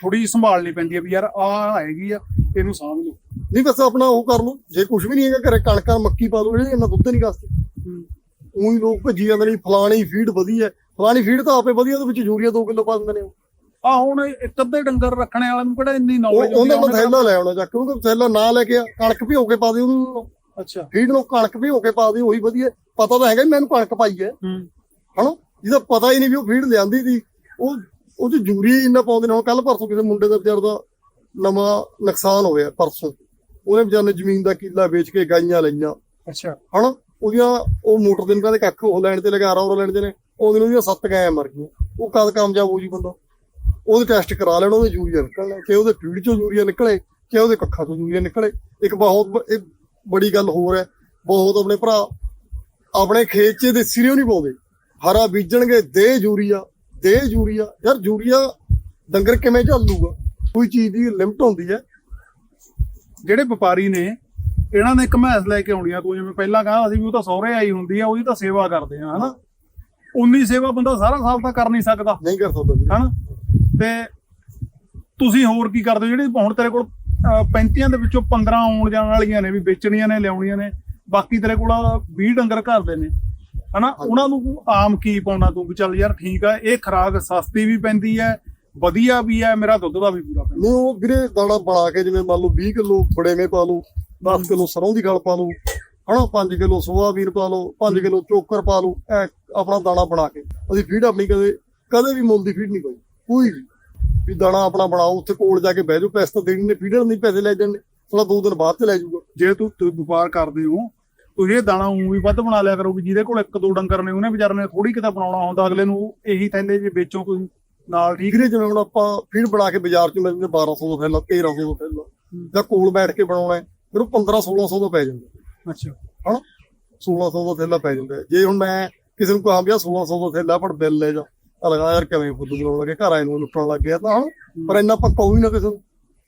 ਥੋੜੀ ਸੰਭਾਲਣੀ ਪੈਂਦੀ ਹੈ ਵੀ ਯਾਰ ਆ ਆਏਗੀ ਆ ਇਹਨੂੰ ਸਾਂਭ ਲਓ। ਨਹੀਂ ਬਸ ਆਪਣਾ ਉਹ ਕਰ ਲਓ ਜੇ ਕੁਝ ਵੀ ਨਹੀਂ ਹੈਗਾ ਘਰੇ ਕਣਕਾਂ ਮੱਕੀ ਪਾ ਲਓ ਜਿਹੜੇ ਇਹਨਾਂ ਦੁੱਧ ਨਹੀਂ ਕਾਸਤੇ। ਉਹੀ ਲੋਕ ਭੱਜੀ ਜਾਂਦੇ ਨੇ ਫਲਾਣੀ ਫੀਡ ਵਧੀਆ। ਫਲਾਣੀ ਫੀਡ ਤਾਂ ਆਪੇ ਵਧੀਆ ਉਹਦੇ ਵਿੱਚ ਯੂਰੀਆ 2 ਕਿਲੋ ਪਾ ਦਿੰਦੇ ਨੇ। ਆ ਹੁਣ ਇੱਕ ਅੱਧੇ ਡੰਗਰ ਰੱਖਣੇ ਵਾਲਿਆਂ ਨੂੰ ਕਿਹੜਾ ਇੰਨੀ ਨੌਲੇਜ ਉਹਨਾਂ ਕੋਲ ਥੈਲਾ ਲੈ ਆਉਣਾ ਚੱਕ ਉਹਨੂੰ ਥੈਲਾ ਨਾ ਲੈ ਕੇ ਕਣਕ ਭਿਓ ਕੇ ਪਾ ਦੇ ਉਹਨੂੰ। ਅੱਛਾ। ਫੀਡ ਨੂੰ ਕਣਕ ਭਿਓ ਕੇ ਪਾ ਦੇ ਉਹੀ ਵਧੀਆ। ਪਤਾ ਤਾਂ ਹੈਗਾ ਮੈਨੂੰ ਕਣਕ ਪਾਈ ਹੈ। ਹੂੰ। ਹਨਾ? ਜਿਹਦਾ ਪਤਾ ਹੀ ਨਹੀਂ ਵੀ ਉਹ ਫੀਡ ਲਿਆਂਦੀ ਸੀ। ਉਹ ਉਹ ਚ ਯੂਰੀਆ ਹੀ ਇੰਨਾ ਪਾਉਂਦੇ ਨੇ ਹੁਣ ਕੱਲ ਪਰਸੋਂ ਕਿਸੇ ਮੁੰਡੇ ਦਾ ਵਿਚਾਰ ਦਾ ਨਵਾਂ ਨੁਕਸਾਨ ਹੋਇਆ ਪਰਸੋਂ। ਉਹਨੇ ਵਿਚਾਰੇ ਨੇ ਜ਼ਮੀਨ ਦਾ ਕਿੱਲਾ ਵੇਚ ਕੇ ਗਾਈਆਂ ਲਈਆਂ। ਅੱਛਾ। ਹਨਾ? ਉਹਦੀਆਂ ਉਹ ਮੋਟਰ ਦੇ ਨਾਲ ਕੱਖ ਉਹ ਲੈਣ ਤੇ ਲਗਾ ਰਹਾ ਲੈਣ ਤੇ ਨੇ। ਉਹਦੇ ਨੂੰ ਉਹਦੀਆਂ ਸੱਤ ਗਾਇਆਂ ਮਰ ਗਈਆਂ। ਉਹ ਕਦ ਕਾਮਯਾਬ ਹੋ ਜੀ ਬੰਦਾ? ਉਹਦੇ ਟੈਸਟ ਕਰਾ ਲੈਣ ਉਹਦੇ ਯੂਰੀਆ ਨਿਕਲਣਾ। ਕਿ ਉਹਦੇ ਫੀਡ ਚੋਂ ਯੂਰੀਆ ਨਿਕਲੇ ਕਿ ਉਹਦੇ ਕੱਖਾਂ ਤੋਂ ਯੂਰੀਆ ਨਿਕਲੇ। ਇੱਕ ਬਹੁਤ ਇਹ ਬੜੀ ਗੱਲ ਹੋਰ ਹੈ। ਬਹੁਤ ਆਪਣੇ ਭਰਾ ਆਪਣੇ ਖੇਤ 'ਚ ਦੇਸੀ ਰਿਓ ਨਹੀਂ ਪਾਉਂਦੇ। ਹਰਾ ਬੀਜਣਗੇ ਦੇ ਯੂਰੀਆ ਦੇ ਯੂਰੀਆ ਯਾਰ ਯੂਰੀਆ ਡੰਗਰ ਕਿਵੇਂ ਝੱਲੂਗਾ? ਕੋਈ ਚੀਜ਼ ਦੀ ਲਿਮਟ ਹੁੰਦੀ ਹੈ। ਜਿਹੜੇ ਵਪਾਰੀ ਨੇ ਇਹਨਾਂ ਨੇ ਇੱਕ ਮੈਸ ਲੈ ਕੇ ਆਉਣੀ ਆ ਤੂੰ ਜਿਵੇਂ ਪਹਿਲਾਂ ਕਹਾ ਅਸੀਂ ਵੀ ਉਹ ਤਾਂ ਸਹੁਰੇ ਆਈ ਹੁੰਦੀ ਆ ਉਹਦੀ ਤਾਂ ਸੇਵਾ ਕਰਦੇ ਆ ਹਨਾ? ਉਨੀ ਸੇਵਾ ਬੰਦਾ ਸਾਰਾ ਸਾਲ ਤਾਂ ਕਰ ਨਹੀਂ ਸਕਦਾ। ਨਹੀਂ ਕਰ ਸਕਦਾ। ਹਨਾ? ਤੇ ਤੁਸੀਂ ਹੋਰ ਕੀ ਕਰਦੇ ਹੋ? ਜਿਹੜੇ ਹੁਣ ਤੇਰੇ ਕੋਲ ਅਹ, 35 ਦੇ ਵਿੱਚੋਂ 15 ਆਉਣ ਜਾਣ ਵਾਲੀਆਂ ਨੇ ਵੀ ਵੇਚਣੀਆਂ ਨੇ ਲਿਆਉਣੀਆਂ ਨੇ ਬਾਕੀ ਤੇਰੇ ਕੋਲ 20 ਡੰਗਰ ਘਰ ਦੇ ਨੇ। ਹਨਾ? ਉਹਨਾਂ ਨੂੰ ਆਮ ਕੀ ਪਾਉਣਾ ਤੂੰ ਵੀ ਚੱਲ ਯਾਰ ਠੀਕ ਆ ਇਹ ਖਰਾਕ ਸਸਤੀ ਵੀ ਪੈਂਦੀ ਹੈ ਵਧੀਆ ਵੀ ਹੈ ਮੇਰਾ ਦੁੱਧ ਦਾ ਵੀ ਪੂਰਾ ਪੈਂਦਾ। ਨਹੀਂ ਉਹ ਵੀਰੇ ਦਾਣਾ ਬਣਾ ਕੇ ਜਿਵੇਂ ਮੰਨ ਲਓ 20 ਕਿਲੋ ਬੜੇਵੇਂ ਪਾ ਲਓ 10 ਕਿਲੋ ਸਰੋਂ ਦੀ ਗਲ ਪਾ ਲਓ ਹਨਾ? 5 ਕਿਲੋ ਸੋਆਬੀਨ ਪਾ ਲਓ 5 ਕਿਲੋ ਚੋਕਰ ਪਾ ਲਓ ਐ ਆਪਣਾ ਦਾਣਾ ਬਣਾ ਕੇ। ਅਸੀਂ ਫੀਡ ਆਪਣੀ ਕਦੇ ਕਦੇ ਵੀ ਮੁੱਲ ਦੀ ਫੀਡ ਨਹੀਂ ਕੋਈ ਕੋਈ ਵੀ। ਵੀ ਦਾਣਾ ਆਪਣਾ ਬਣਾਓ ਉੱਥੇ ਕੋਲ ਜਾ ਕੇ ਬਹਿ ਜਾਓ ਪੈਸੇ ਤਾਂ ਦੇਣੀ ਨੇ ਫੀਡਰ ਨਹੀਂ ਪੈਸੇ ਲੈ ਜਾਣੇ ਥੋੜਾ ਦੋ ਦਿਨ ਬਾਅਦ ਚ ਲੈ ਜਾਊਗਾ। ਜੇ ਤੂੰ ਤੂੰ ਵਪਾਰ ਕਰਦੇ ਹੋ ਤੁਸੀਂ ਇਹ ਦਾਣਾ ਉਂ ਵੀ ਵੱਧ ਬਣਾ ਲਿਆ ਕਰੋ ਵੀ ਜਿਹਦੇ ਕੋਲ ਇੱਕ ਦੋ ਡੰਗਰ ਨੇ ਉਹਨੇ ਵਿਚਾਰੇ ਨੇ ਥੋੜੀ ਕਿਤੇ ਬਣਾਉਣਾ ਹੁੰਦਾ ਅਗਲੇ ਨੂੰ ਇਹੀ ਥੈਲੇ ਜੇ ਵੇਚੋ ਕੋਈ ਨਾਲ ਠੀਕ ਵੀਰੇ ਜਿਵੇਂ ਹੁਣ ਆਪਾਂ ਫੀਡ ਬਣਾ ਕੇ ਬਾਜ਼ਾਰ ਚ ਮਿਲਦੇ 1200 ਦਾ ਥੈਲਾ 1300 ਦਾ ਥੈਲਾ ਜਾਂ ਕੋਲ ਬੈਠ ਕੇ ਬਣਾਉਣਾ ਫਿਰ ਉਹ 15 1600 ਦਾ ਪੈ ਜਾਂਦਾ ਅੱਛਾ। ਹਨਾ? 1600 ਦਾ ਥੈਲਾ ਪੈ ਜਾਂਦਾ। ਜੇ ਹੁਣ ਮੈਂ ਕਿਸੇ ਨੂੰ ਕਹਾਂ ਵੀ ਆਹ 1600 ਦਾ ਥੈਲਾ ਪਰ ਬਿੱਲ ਲੈ ਜਾ ਲਗਾ ਯਾਰ ਕਿਵੇਂ ਫੁੱਦੂ ਬਣਾਉਣ ਲੱਗੇ? ਘਰ ਆਏ ਨੂੰ ਲੁੱਟਣ ਲੱਗ ਗਿਆ ਤਾਂ ਪਰ ਇੰਨਾ ਪੱਕਾ ਹੀ ਨਾ ਕਿਸੇ ਨੂੰ।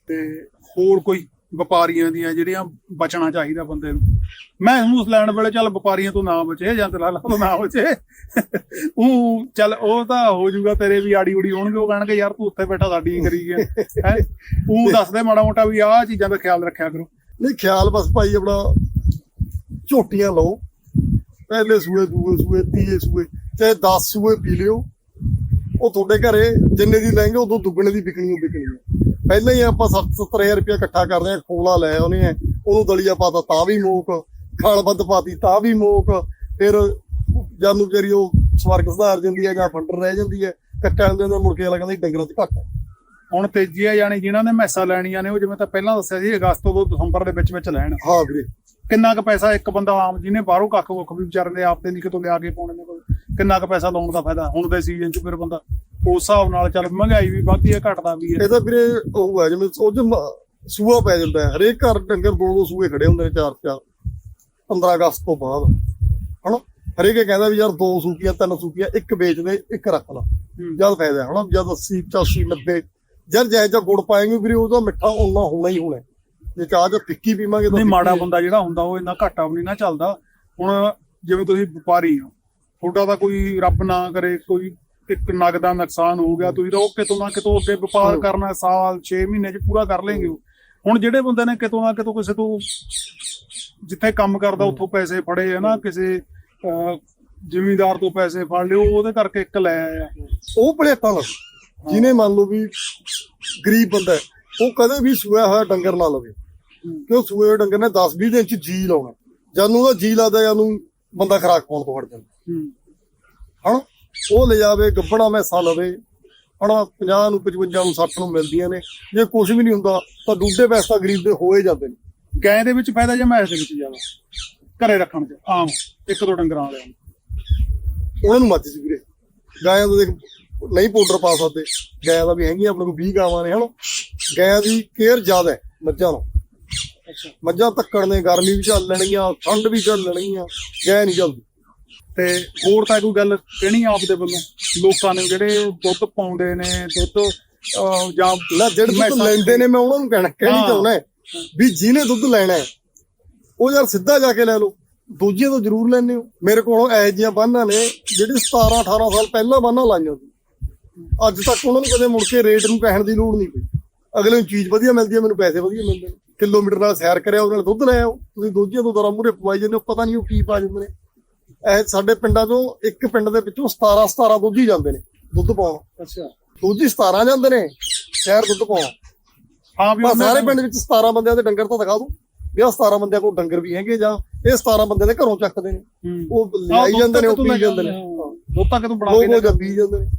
ਤੇ ਹੋਰ ਕੋਈ ਵਪਾਰੀਆਂ ਦੀਆਂ ਜਿਹੜੀਆਂ ਬਚਣਾ ਚਾਹੀਦਾ ਬੰਦੇ ਨੂੰ। ਮੈਂ ਉਸ ਲੈਣ ਵੇਲੇ ਚੱਲ ਵਪਾਰੀਆਂ ਤੋਂ ਨਾ ਬਚੇ, ਜਾਂ ਦਲਾਲਾਂ ਤੋਂ ਨਾ ਬਚੇ। ਉਹ ਚੱਲ ਉਹ ਤਾਂ ਹੋ ਜਾਊਗਾ, ਤੇਰੇ ਵੀ ਆੜੀ ਉੜੀ ਹੋਣਗੇ, ਉਹ ਕਹਿਣਗੇ, ਯਾਰ ਤੂੰ ਉੱਥੇ ਬੈਠਾ, ਸਾਡੀ ਹੀ ਕਰੀ ਗਿਆ ਹੈ? ਉਹ ਦੱਸਦੇ ਮਾੜਾ ਮੋਟਾ ਵੀ ਆਹ ਚੀਜ਼ਾਂ ਦਾ ਖਿਆਲ ਰੱਖਿਆ ਕਰੋ। ਨਹੀਂ, ਖਿਆਲ ਬਸ ਭਾਈ ਆਪਣਾ ਝੋਟੀਆਂ ਲਓ। ਪਹਿਲੇ ਸੂਏ, ਦੂਏ ਸੂਏ, ਤੀਏ ਸੂਏ, ਚਾਹੇ 10 ਸੂਏ ਪੀ ਲਿਓ। ਉਹ ਤੁਹਾਡੇ ਘਰੇ ਜਿੰਨੇ ਦੀ ਲੈਣਗੇ, ਉਦੋਂ ਦੁੱਗਣੇ ਦੀ ਵਿਕਣੀ ਓ ਵਿਕਣੀ ਹੈ ਪਹਿਲਾਂ ਹੀ ਆਪਾਂ 7-70000 ਰੁਪਇਆ ਇਕੱਠਾ ਕਰਦੇ ਆ ਖੋਲਾ ਲੈ ਉਹਨੇ ਉਹਨੂੰ ਦਲੀਆ ਪਾਤਾ ਤਾਂ ਵੀ ਮੋਕ ਖਾਲ ਬੰਦ ਪਾਤੀ ਤਾਂ ਵੀ ਮੋਕ। ਫਿਰ ਜਾਨੂੰ ਤੇਰੀ ਉਹ ਸਵਰਗ ਸੁਧਾਰ ਜਾਂਦੀ ਹੈ ਜਾਂ ਫੰਡਰ ਰਹਿ ਜਾਂਦੀ ਹੈ। ਕੱਟੇ ਦਾ ਮੁੜ ਕੇ ਜੀ ਡੰਗਰਾਂ 'ਚ ਘੱਟ ਹੈ। ਹੁਣ ਤੇਜ਼ੀ ਆ ਯਾਨੀ ਜਿਨ੍ਹਾਂ ਨੇ ਮੈਸਾਂ ਲੈਣੀਆਂ ਨੇ ਉਹ ਜਿਵੇਂ ਤਾਂ ਪਹਿਲਾਂ ਦੱਸਿਆ ਸੀ ਅਗਸਤ ਤੋਂ ਦਸੰਬਰ ਦੇ ਵਿੱਚ ਵਿੱਚ ਲੈਣ। ਹਾਂ ਵੀਰੇ। ਕਿੰਨਾ ਕੁ ਪੈਸਾ ਇੱਕ ਬੰਦਾ ਆਮ ਜਿਹਨੇ ਬਾਹਰੋਂ ਕੱਖ ਕੁੱਖ ਵੀ ਵਿਚਾਰੇ ਦੇ ਆਪ ਤੇ ਨਹੀਂ ਕਿਤੋਂ ਲਿਆ ਕੇ ਪਾਉਣੇ ਨੇ ਕਿੰਨਾ ਕੁ ਪੈਸਾ ਲਾਉਣ ਦਾ ਫਾਇਦਾ ਹੁਣ ਦੇ ਸੀਜ਼ਨ 'ਚ ਫਿਰ ਬੰਦਾ ਉਸ ਹਿਸਾਬ ਨਾਲ ਚੱਲ ਮਹਿੰਗਾਈ ਵੀ ਵੱਧਦੀ ਹੈ ਘਟਦਾ ਵੀ ਹੈ। ਇਹ ਤਾਂ ਵੀਰੇ ਉਹ ਹੈ ਜਿਵੇਂ ਮ- ਸੂਆ ਪੈ ਜਾਂਦਾ ਹੈ ਹਰੇਕ ਘਰ ਡੰਗਰ ਦੋ ਦੋ ਸੂਏ ਖੜੇ ਹੁੰਦੇ ਨੇ ਚਾਰ ਚਾਰ 15 ਅਗਸਤ ਤੋਂ ਬਾਅਦ ਹਨਾ? ਹਰੇਕ ਕਹਿੰਦਾ ਵੀ ਯਾਰ ਦੋ ਸੂਪੀਆਂ ਤਿੰਨ ਸੂਪੀਆਂ ਇੱਕ ਵੇਚ ਦੇ ਇੱਕ ਰੱਖ ਲਾ। ਜਦ ਫਾਇਦਾ ਹਨਾ? ਜਦ 80 85 90 ਜਦ ਜਾਇ ਜਾ ਗੁੜ ਪਾਏਂਗੇ ਵੀਰੇ ਉਹਦਾ ਮਿੱਠਾ ਉਹਨਾਂ ਹੋਣਾ ਹੀ ਹੋਣਾ। ਜੇ ਚਾਹ ਚ ਫਿੱਕੀ ਪੀਵਾਂਗੇ ਤਾਂ ਨਹੀਂ ਮਾੜਾ। ਬੰਦਾ ਜਿਹੜਾ ਹੁੰਦਾ ਉਹ ਇੰਨਾ ਘਾਟਾ ਵੀ ਨਹੀਂ ਨਾ ਚੱਲਦਾ। ਹੁਣ ਜਿਵੇਂ ਤੁਸੀਂ ਵਪਾਰੀ ਹੋ ਤੁਹਾਡਾ ਤਾਂ ਕੋਈ ਰੱਬ ਨਾ ਕਰੇ ਕੋਈ ਇੱਕ ਨਗ ਦਾ ਨੁਕਸਾਨ ਹੋ ਗਿਆ ਤੁਸੀਂ ਤਾਂ ਉਹ ਕਿਤੋਂ ਨਾ ਕਿਤੋਂ ਅੱਗੇ ਵਪਾਰ ਹਾਂ। ਕਰਨਾ ਸਾਲ 6 ਮਹੀਨੇ 'ਚ ਪੂਰਾ ਕਰ ਲੈਂਗੇ। ਹੁਣ ਜਿਹੜੇ ਬੰਦੇ ਨੇ ਕਿਤੋਂ ਨਾ ਕਿਤੋਂ ਕਿਸੇ ਤੋਂ ਜਿੱਥੇ ਕੰਮ ਕਰਦਾ ਉੱਥੋਂ ਪੈਸੇ ਫੜੇ ਆ ਨਾ ਕਿਸੇ ਜ਼ਿਮੀਂਦਾਰ ਤੋਂ ਪੈਸੇ ਫੜ ਲਿਓ ਉਹਦੇ ਕਰਕੇ ਇੱਕ ਲੈ ਆਇਆ। ਉਹ ਭਲੇਖਾ ਲੱਗ ਜਿਹਨੇ ਮੰਨ ਲਓ ਵੀ ਗਰੀਬ ਬੰਦਾ ਹੈ, ਉਹ ਕਦੇ ਵੀ ਸੂਆ ਹੋਇਆ ਡੰਗਰ ਨਾ ਲਵੇ। ਕਿਉਂ ਸੂਏ ਡੰਗਰ ਨੇ 10 20 ਦਿਨ ਚ ਜੀ ਲਾਉਣਾ। ਜਦ ਨੂੰ ਉਹਦਾ ਜੀ ਲੱਗਦਾ ਜਦ ਨੂੰ ਬੰਦਾ ਖਰਾਕ ਪਾਉਣ ਤੋਂ ਹਟ ਜਾਂਦਾ। ਹੂੰ। ਹਨਾ? ਉਹ ਲੈ ਜਾਵੇ ਗੱਬਣਾ ਮੈਸਾਂ ਲਵੇ। ਹਨਾ 50 ਨੂੰ 55 ਨੂੰ 60 ਨੂੰ ਮਿਲਦੀਆਂ ਨੇ। ਜੇ ਕੁਝ ਵੀ ਨਹੀਂ ਹੁੰਦਾ ਤਾਂ ਡੂਡੇ ਪੈਸਾ ਗਰੀਬ ਦੇ ਹੋਏ ਜਾਂਦੇ ਨੇ। ਗਾਂ ਦੇ ਵਿੱਚ ਫਾਇਦਾ ਜਾਂ ਮੈਸ ਦੇ ਵਿੱਚ ਜ਼ਿਆਦਾ? ਘਰੇ ਰੱਖਣ 'ਚ ਆਮ ਇੱਕ ਦੋ ਡੰਗਰਾਂ ਵਾਲਿਆਂ ਨੂੰ। ਉਹਨਾਂ ਨੂੰ ਮੱਝ ਸੀ ਵੀਰੇ। ਗਾਇਆਂ ਦਾ ਦੇਖ ਨਹੀਂ ਪਾਊਡਰ ਪਾ ਸਕਦੇ। ਗਾਇਆਂ ਦਾ ਵੀ ਹੈਗੀਆਂ ਆਪਣੇ ਕੋਲ 20 ਗਾਵਾਂ ਨੇ ਹਨਾ ਗਾਇਆਂ ਦੀ ਕੇਅਰ ਜ਼ਿਆਦਾ ਹੈ ਮੱਝਾਂ ਅੱਛਾ। ਮੱਝਾਂ ਧੱਕਣ ਨੇ ਗਰਮੀ ਵੀ ਝੱਲ ਲੈਣਗੀਆਂ ਠੰਡ ਵੀ ਝੱਲ ਲੈਣਗੀਆਂ ਗਾਇ ਨਹੀਂ ਝੱਲਦੀ ਤੇ ਹੋਰ ਤਾਂ ਕੋਈ ਗੱਲ ਕਹਿਣੀ ਆਪ ਦੇ ਵੱਲੋਂ? ਲੋਕਾਂ ਨੂੰ ਜਿਹੜੇ ਦੁੱਧ ਪਾਉਂਦੇ ਨੇ ਦੁੱਧ ਅਹ, ਜਾਂ ਲੈ ਜਿਹੜੇ ਦੁੱਧ ਮੈਸਾਂ- ਲੈਂਦੇ ਨੇ ਮੈਂ ਉਹਨਾਂ ਨੂੰ ਕਹਿਣਾ ਕਹਿਣੀ ਹਾਂ। ਚਾਹੁੰਦਾ ਵੀ ਜਿਹਨੇ ਦੁੱਧ ਲੈਣਾ ਹੈ ਉਹ ਯਾਰ ਸਿੱਧਾ ਜਾ ਕੇ ਲੈ ਲਓ। ਦੂਜੀਆਂ ਤੋਂ ਜ਼ਰੂਰ ਲੈਣੇ ਹੋ। ਮੇਰੇ ਕੋਲੋਂ ਇਹੋ ਜਿਹੀਆਂ ਬਾਨਾਂ ਨੇ ਜਿਹੜੀ 17 18 ਸਾਲ ਪਹਿਲਾਂ ਬਾਨਾਂ ਲਾਈਆਂ ਸੀ। ਅੱਜ ਤੱਕ ਉਹਨਾਂ ਨੂੰ ਕਦੇ ਮੁੜ ਕੇ ਰੇਟ ਨੂੰ ਕਹਿਣ ਦੀ ਲੋੜ ਨਹੀਂ ਪਈ। ਅਗਲੇ ਨੂੰ ਚੀਜ਼ ਵਧੀਆ ਮਿਲਦੀ ਹੈ ਮੈਨੂੰ ਪੈਸੇ ਵਧੀਆ ਮਿਲਦੇ ਨੇ। ਕਿਲੋਮੀਟਰ ਨਾਲ ਸੈਰ ਕਰਿਆ ਉਹਦੇ ਨਾਲ ਦੁੱਧ ਲੈ ਆਓ। ਤੁਸੀਂ ਦੂਜੀਆਂ ਤੋਂ ਦਰਾਂ ਮੂਰੇ ਪਵਾਈ ਜਾਂਦੇ ਹੋ ਪਤਾ ਨਹੀਂ ਉਹ ਕੀ ਪਾ ਜਾਂਦੇ ਨੇ। ਇਹ ਸਾਡੇ ਪਿੰਡਾਂ ਚੋਂ ਇੱਕ ਪਿੰਡ ਦੇ ਵਿੱਚੋਂ 17 17 ਦੁੱਧ ਹੀ ਜਾਂਦੇ ਨੇ ਦੁੱਧ ਪਾਉਣ। ਅੱਛਾ। ਦੂਜੀ 17 ਜਾਂਦੇ ਨੇ ਸ਼ਹਿਰ ਦੁੱਧ ਪਾਉਣ। ਹਾਂ ਵੀ ਸਾਰੇ ਪਿੰਡ ਵਿੱਚ 17 ਬੰਦਿਆਂ ਦੇ ਡੰਗਰ ਤਾਂ ਦਿਖਾ ਦੂੰ ਵੀ ਆਹ 17 ਬੰਦਿਆਂ ਕੋਲ ਡੰਗਰ ਵੀ ਹੈਗੇ ਜਾਂ ਇਹ 17 ਬੰਦਿਆਂ ਦੇ ਘਰੋਂ ਚੱਕਦੇ ਨੇ। ਉਹ ਲਿਆਈ ਜਾਂਦੇ ਨੇ ਉਹ ਪੀ ਤੋਂ ਜਾਂਦੇ ਨੇ। ਹਾਂ। ਦੁੱਧ ਤੱਕ ਤੂੰ ਬਣਾ ਲੋਕ ਕੇ ਉਹ ਜਾਂ ਪੀ ਜਾਂਦੇ ਨੇ।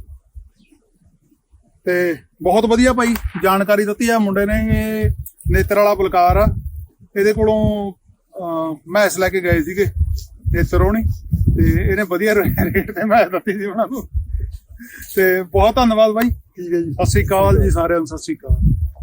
ਤੇ ਬਹੁਤ ਵਧੀਆ ਭਾਈ ਜਾਣਕਾਰੀ ਦਿੱਤੀ ਆ ਮੁੰਡੇ ਨੇ ਇਹ ਨੇਤਰ ਵਾਲਾ ਬਲਕਾਰ ਆ। ਇਹਦੇ ਕੋਲੋਂ ਮੈਸ ਲੈ ਕੇ ਗਏ ਸੀਗੇ। ਨੇਤਰ ਹੋਣੀ ਤੇ ਇਹਨੇ ਵਧੀਆ ਰੇਟ ਤੇ ਮੈਸ ਦਿੱਤੀ ਸੀ ਉਹਨਾਂ ਨੂੰ। ਤੇ ਬਹੁਤ ਧੰਨਵਾਦ ਬਾਈ। ਠੀਕ ਹੈ ਜੀ। ਸਤਿ ਸ੍ਰੀ ਅਕਾਲ ਜੀ ਸਾਰਿਆਂ ਨੂੰ ਸਤਿ ਸ੍ਰੀ ਅਕਾਲ।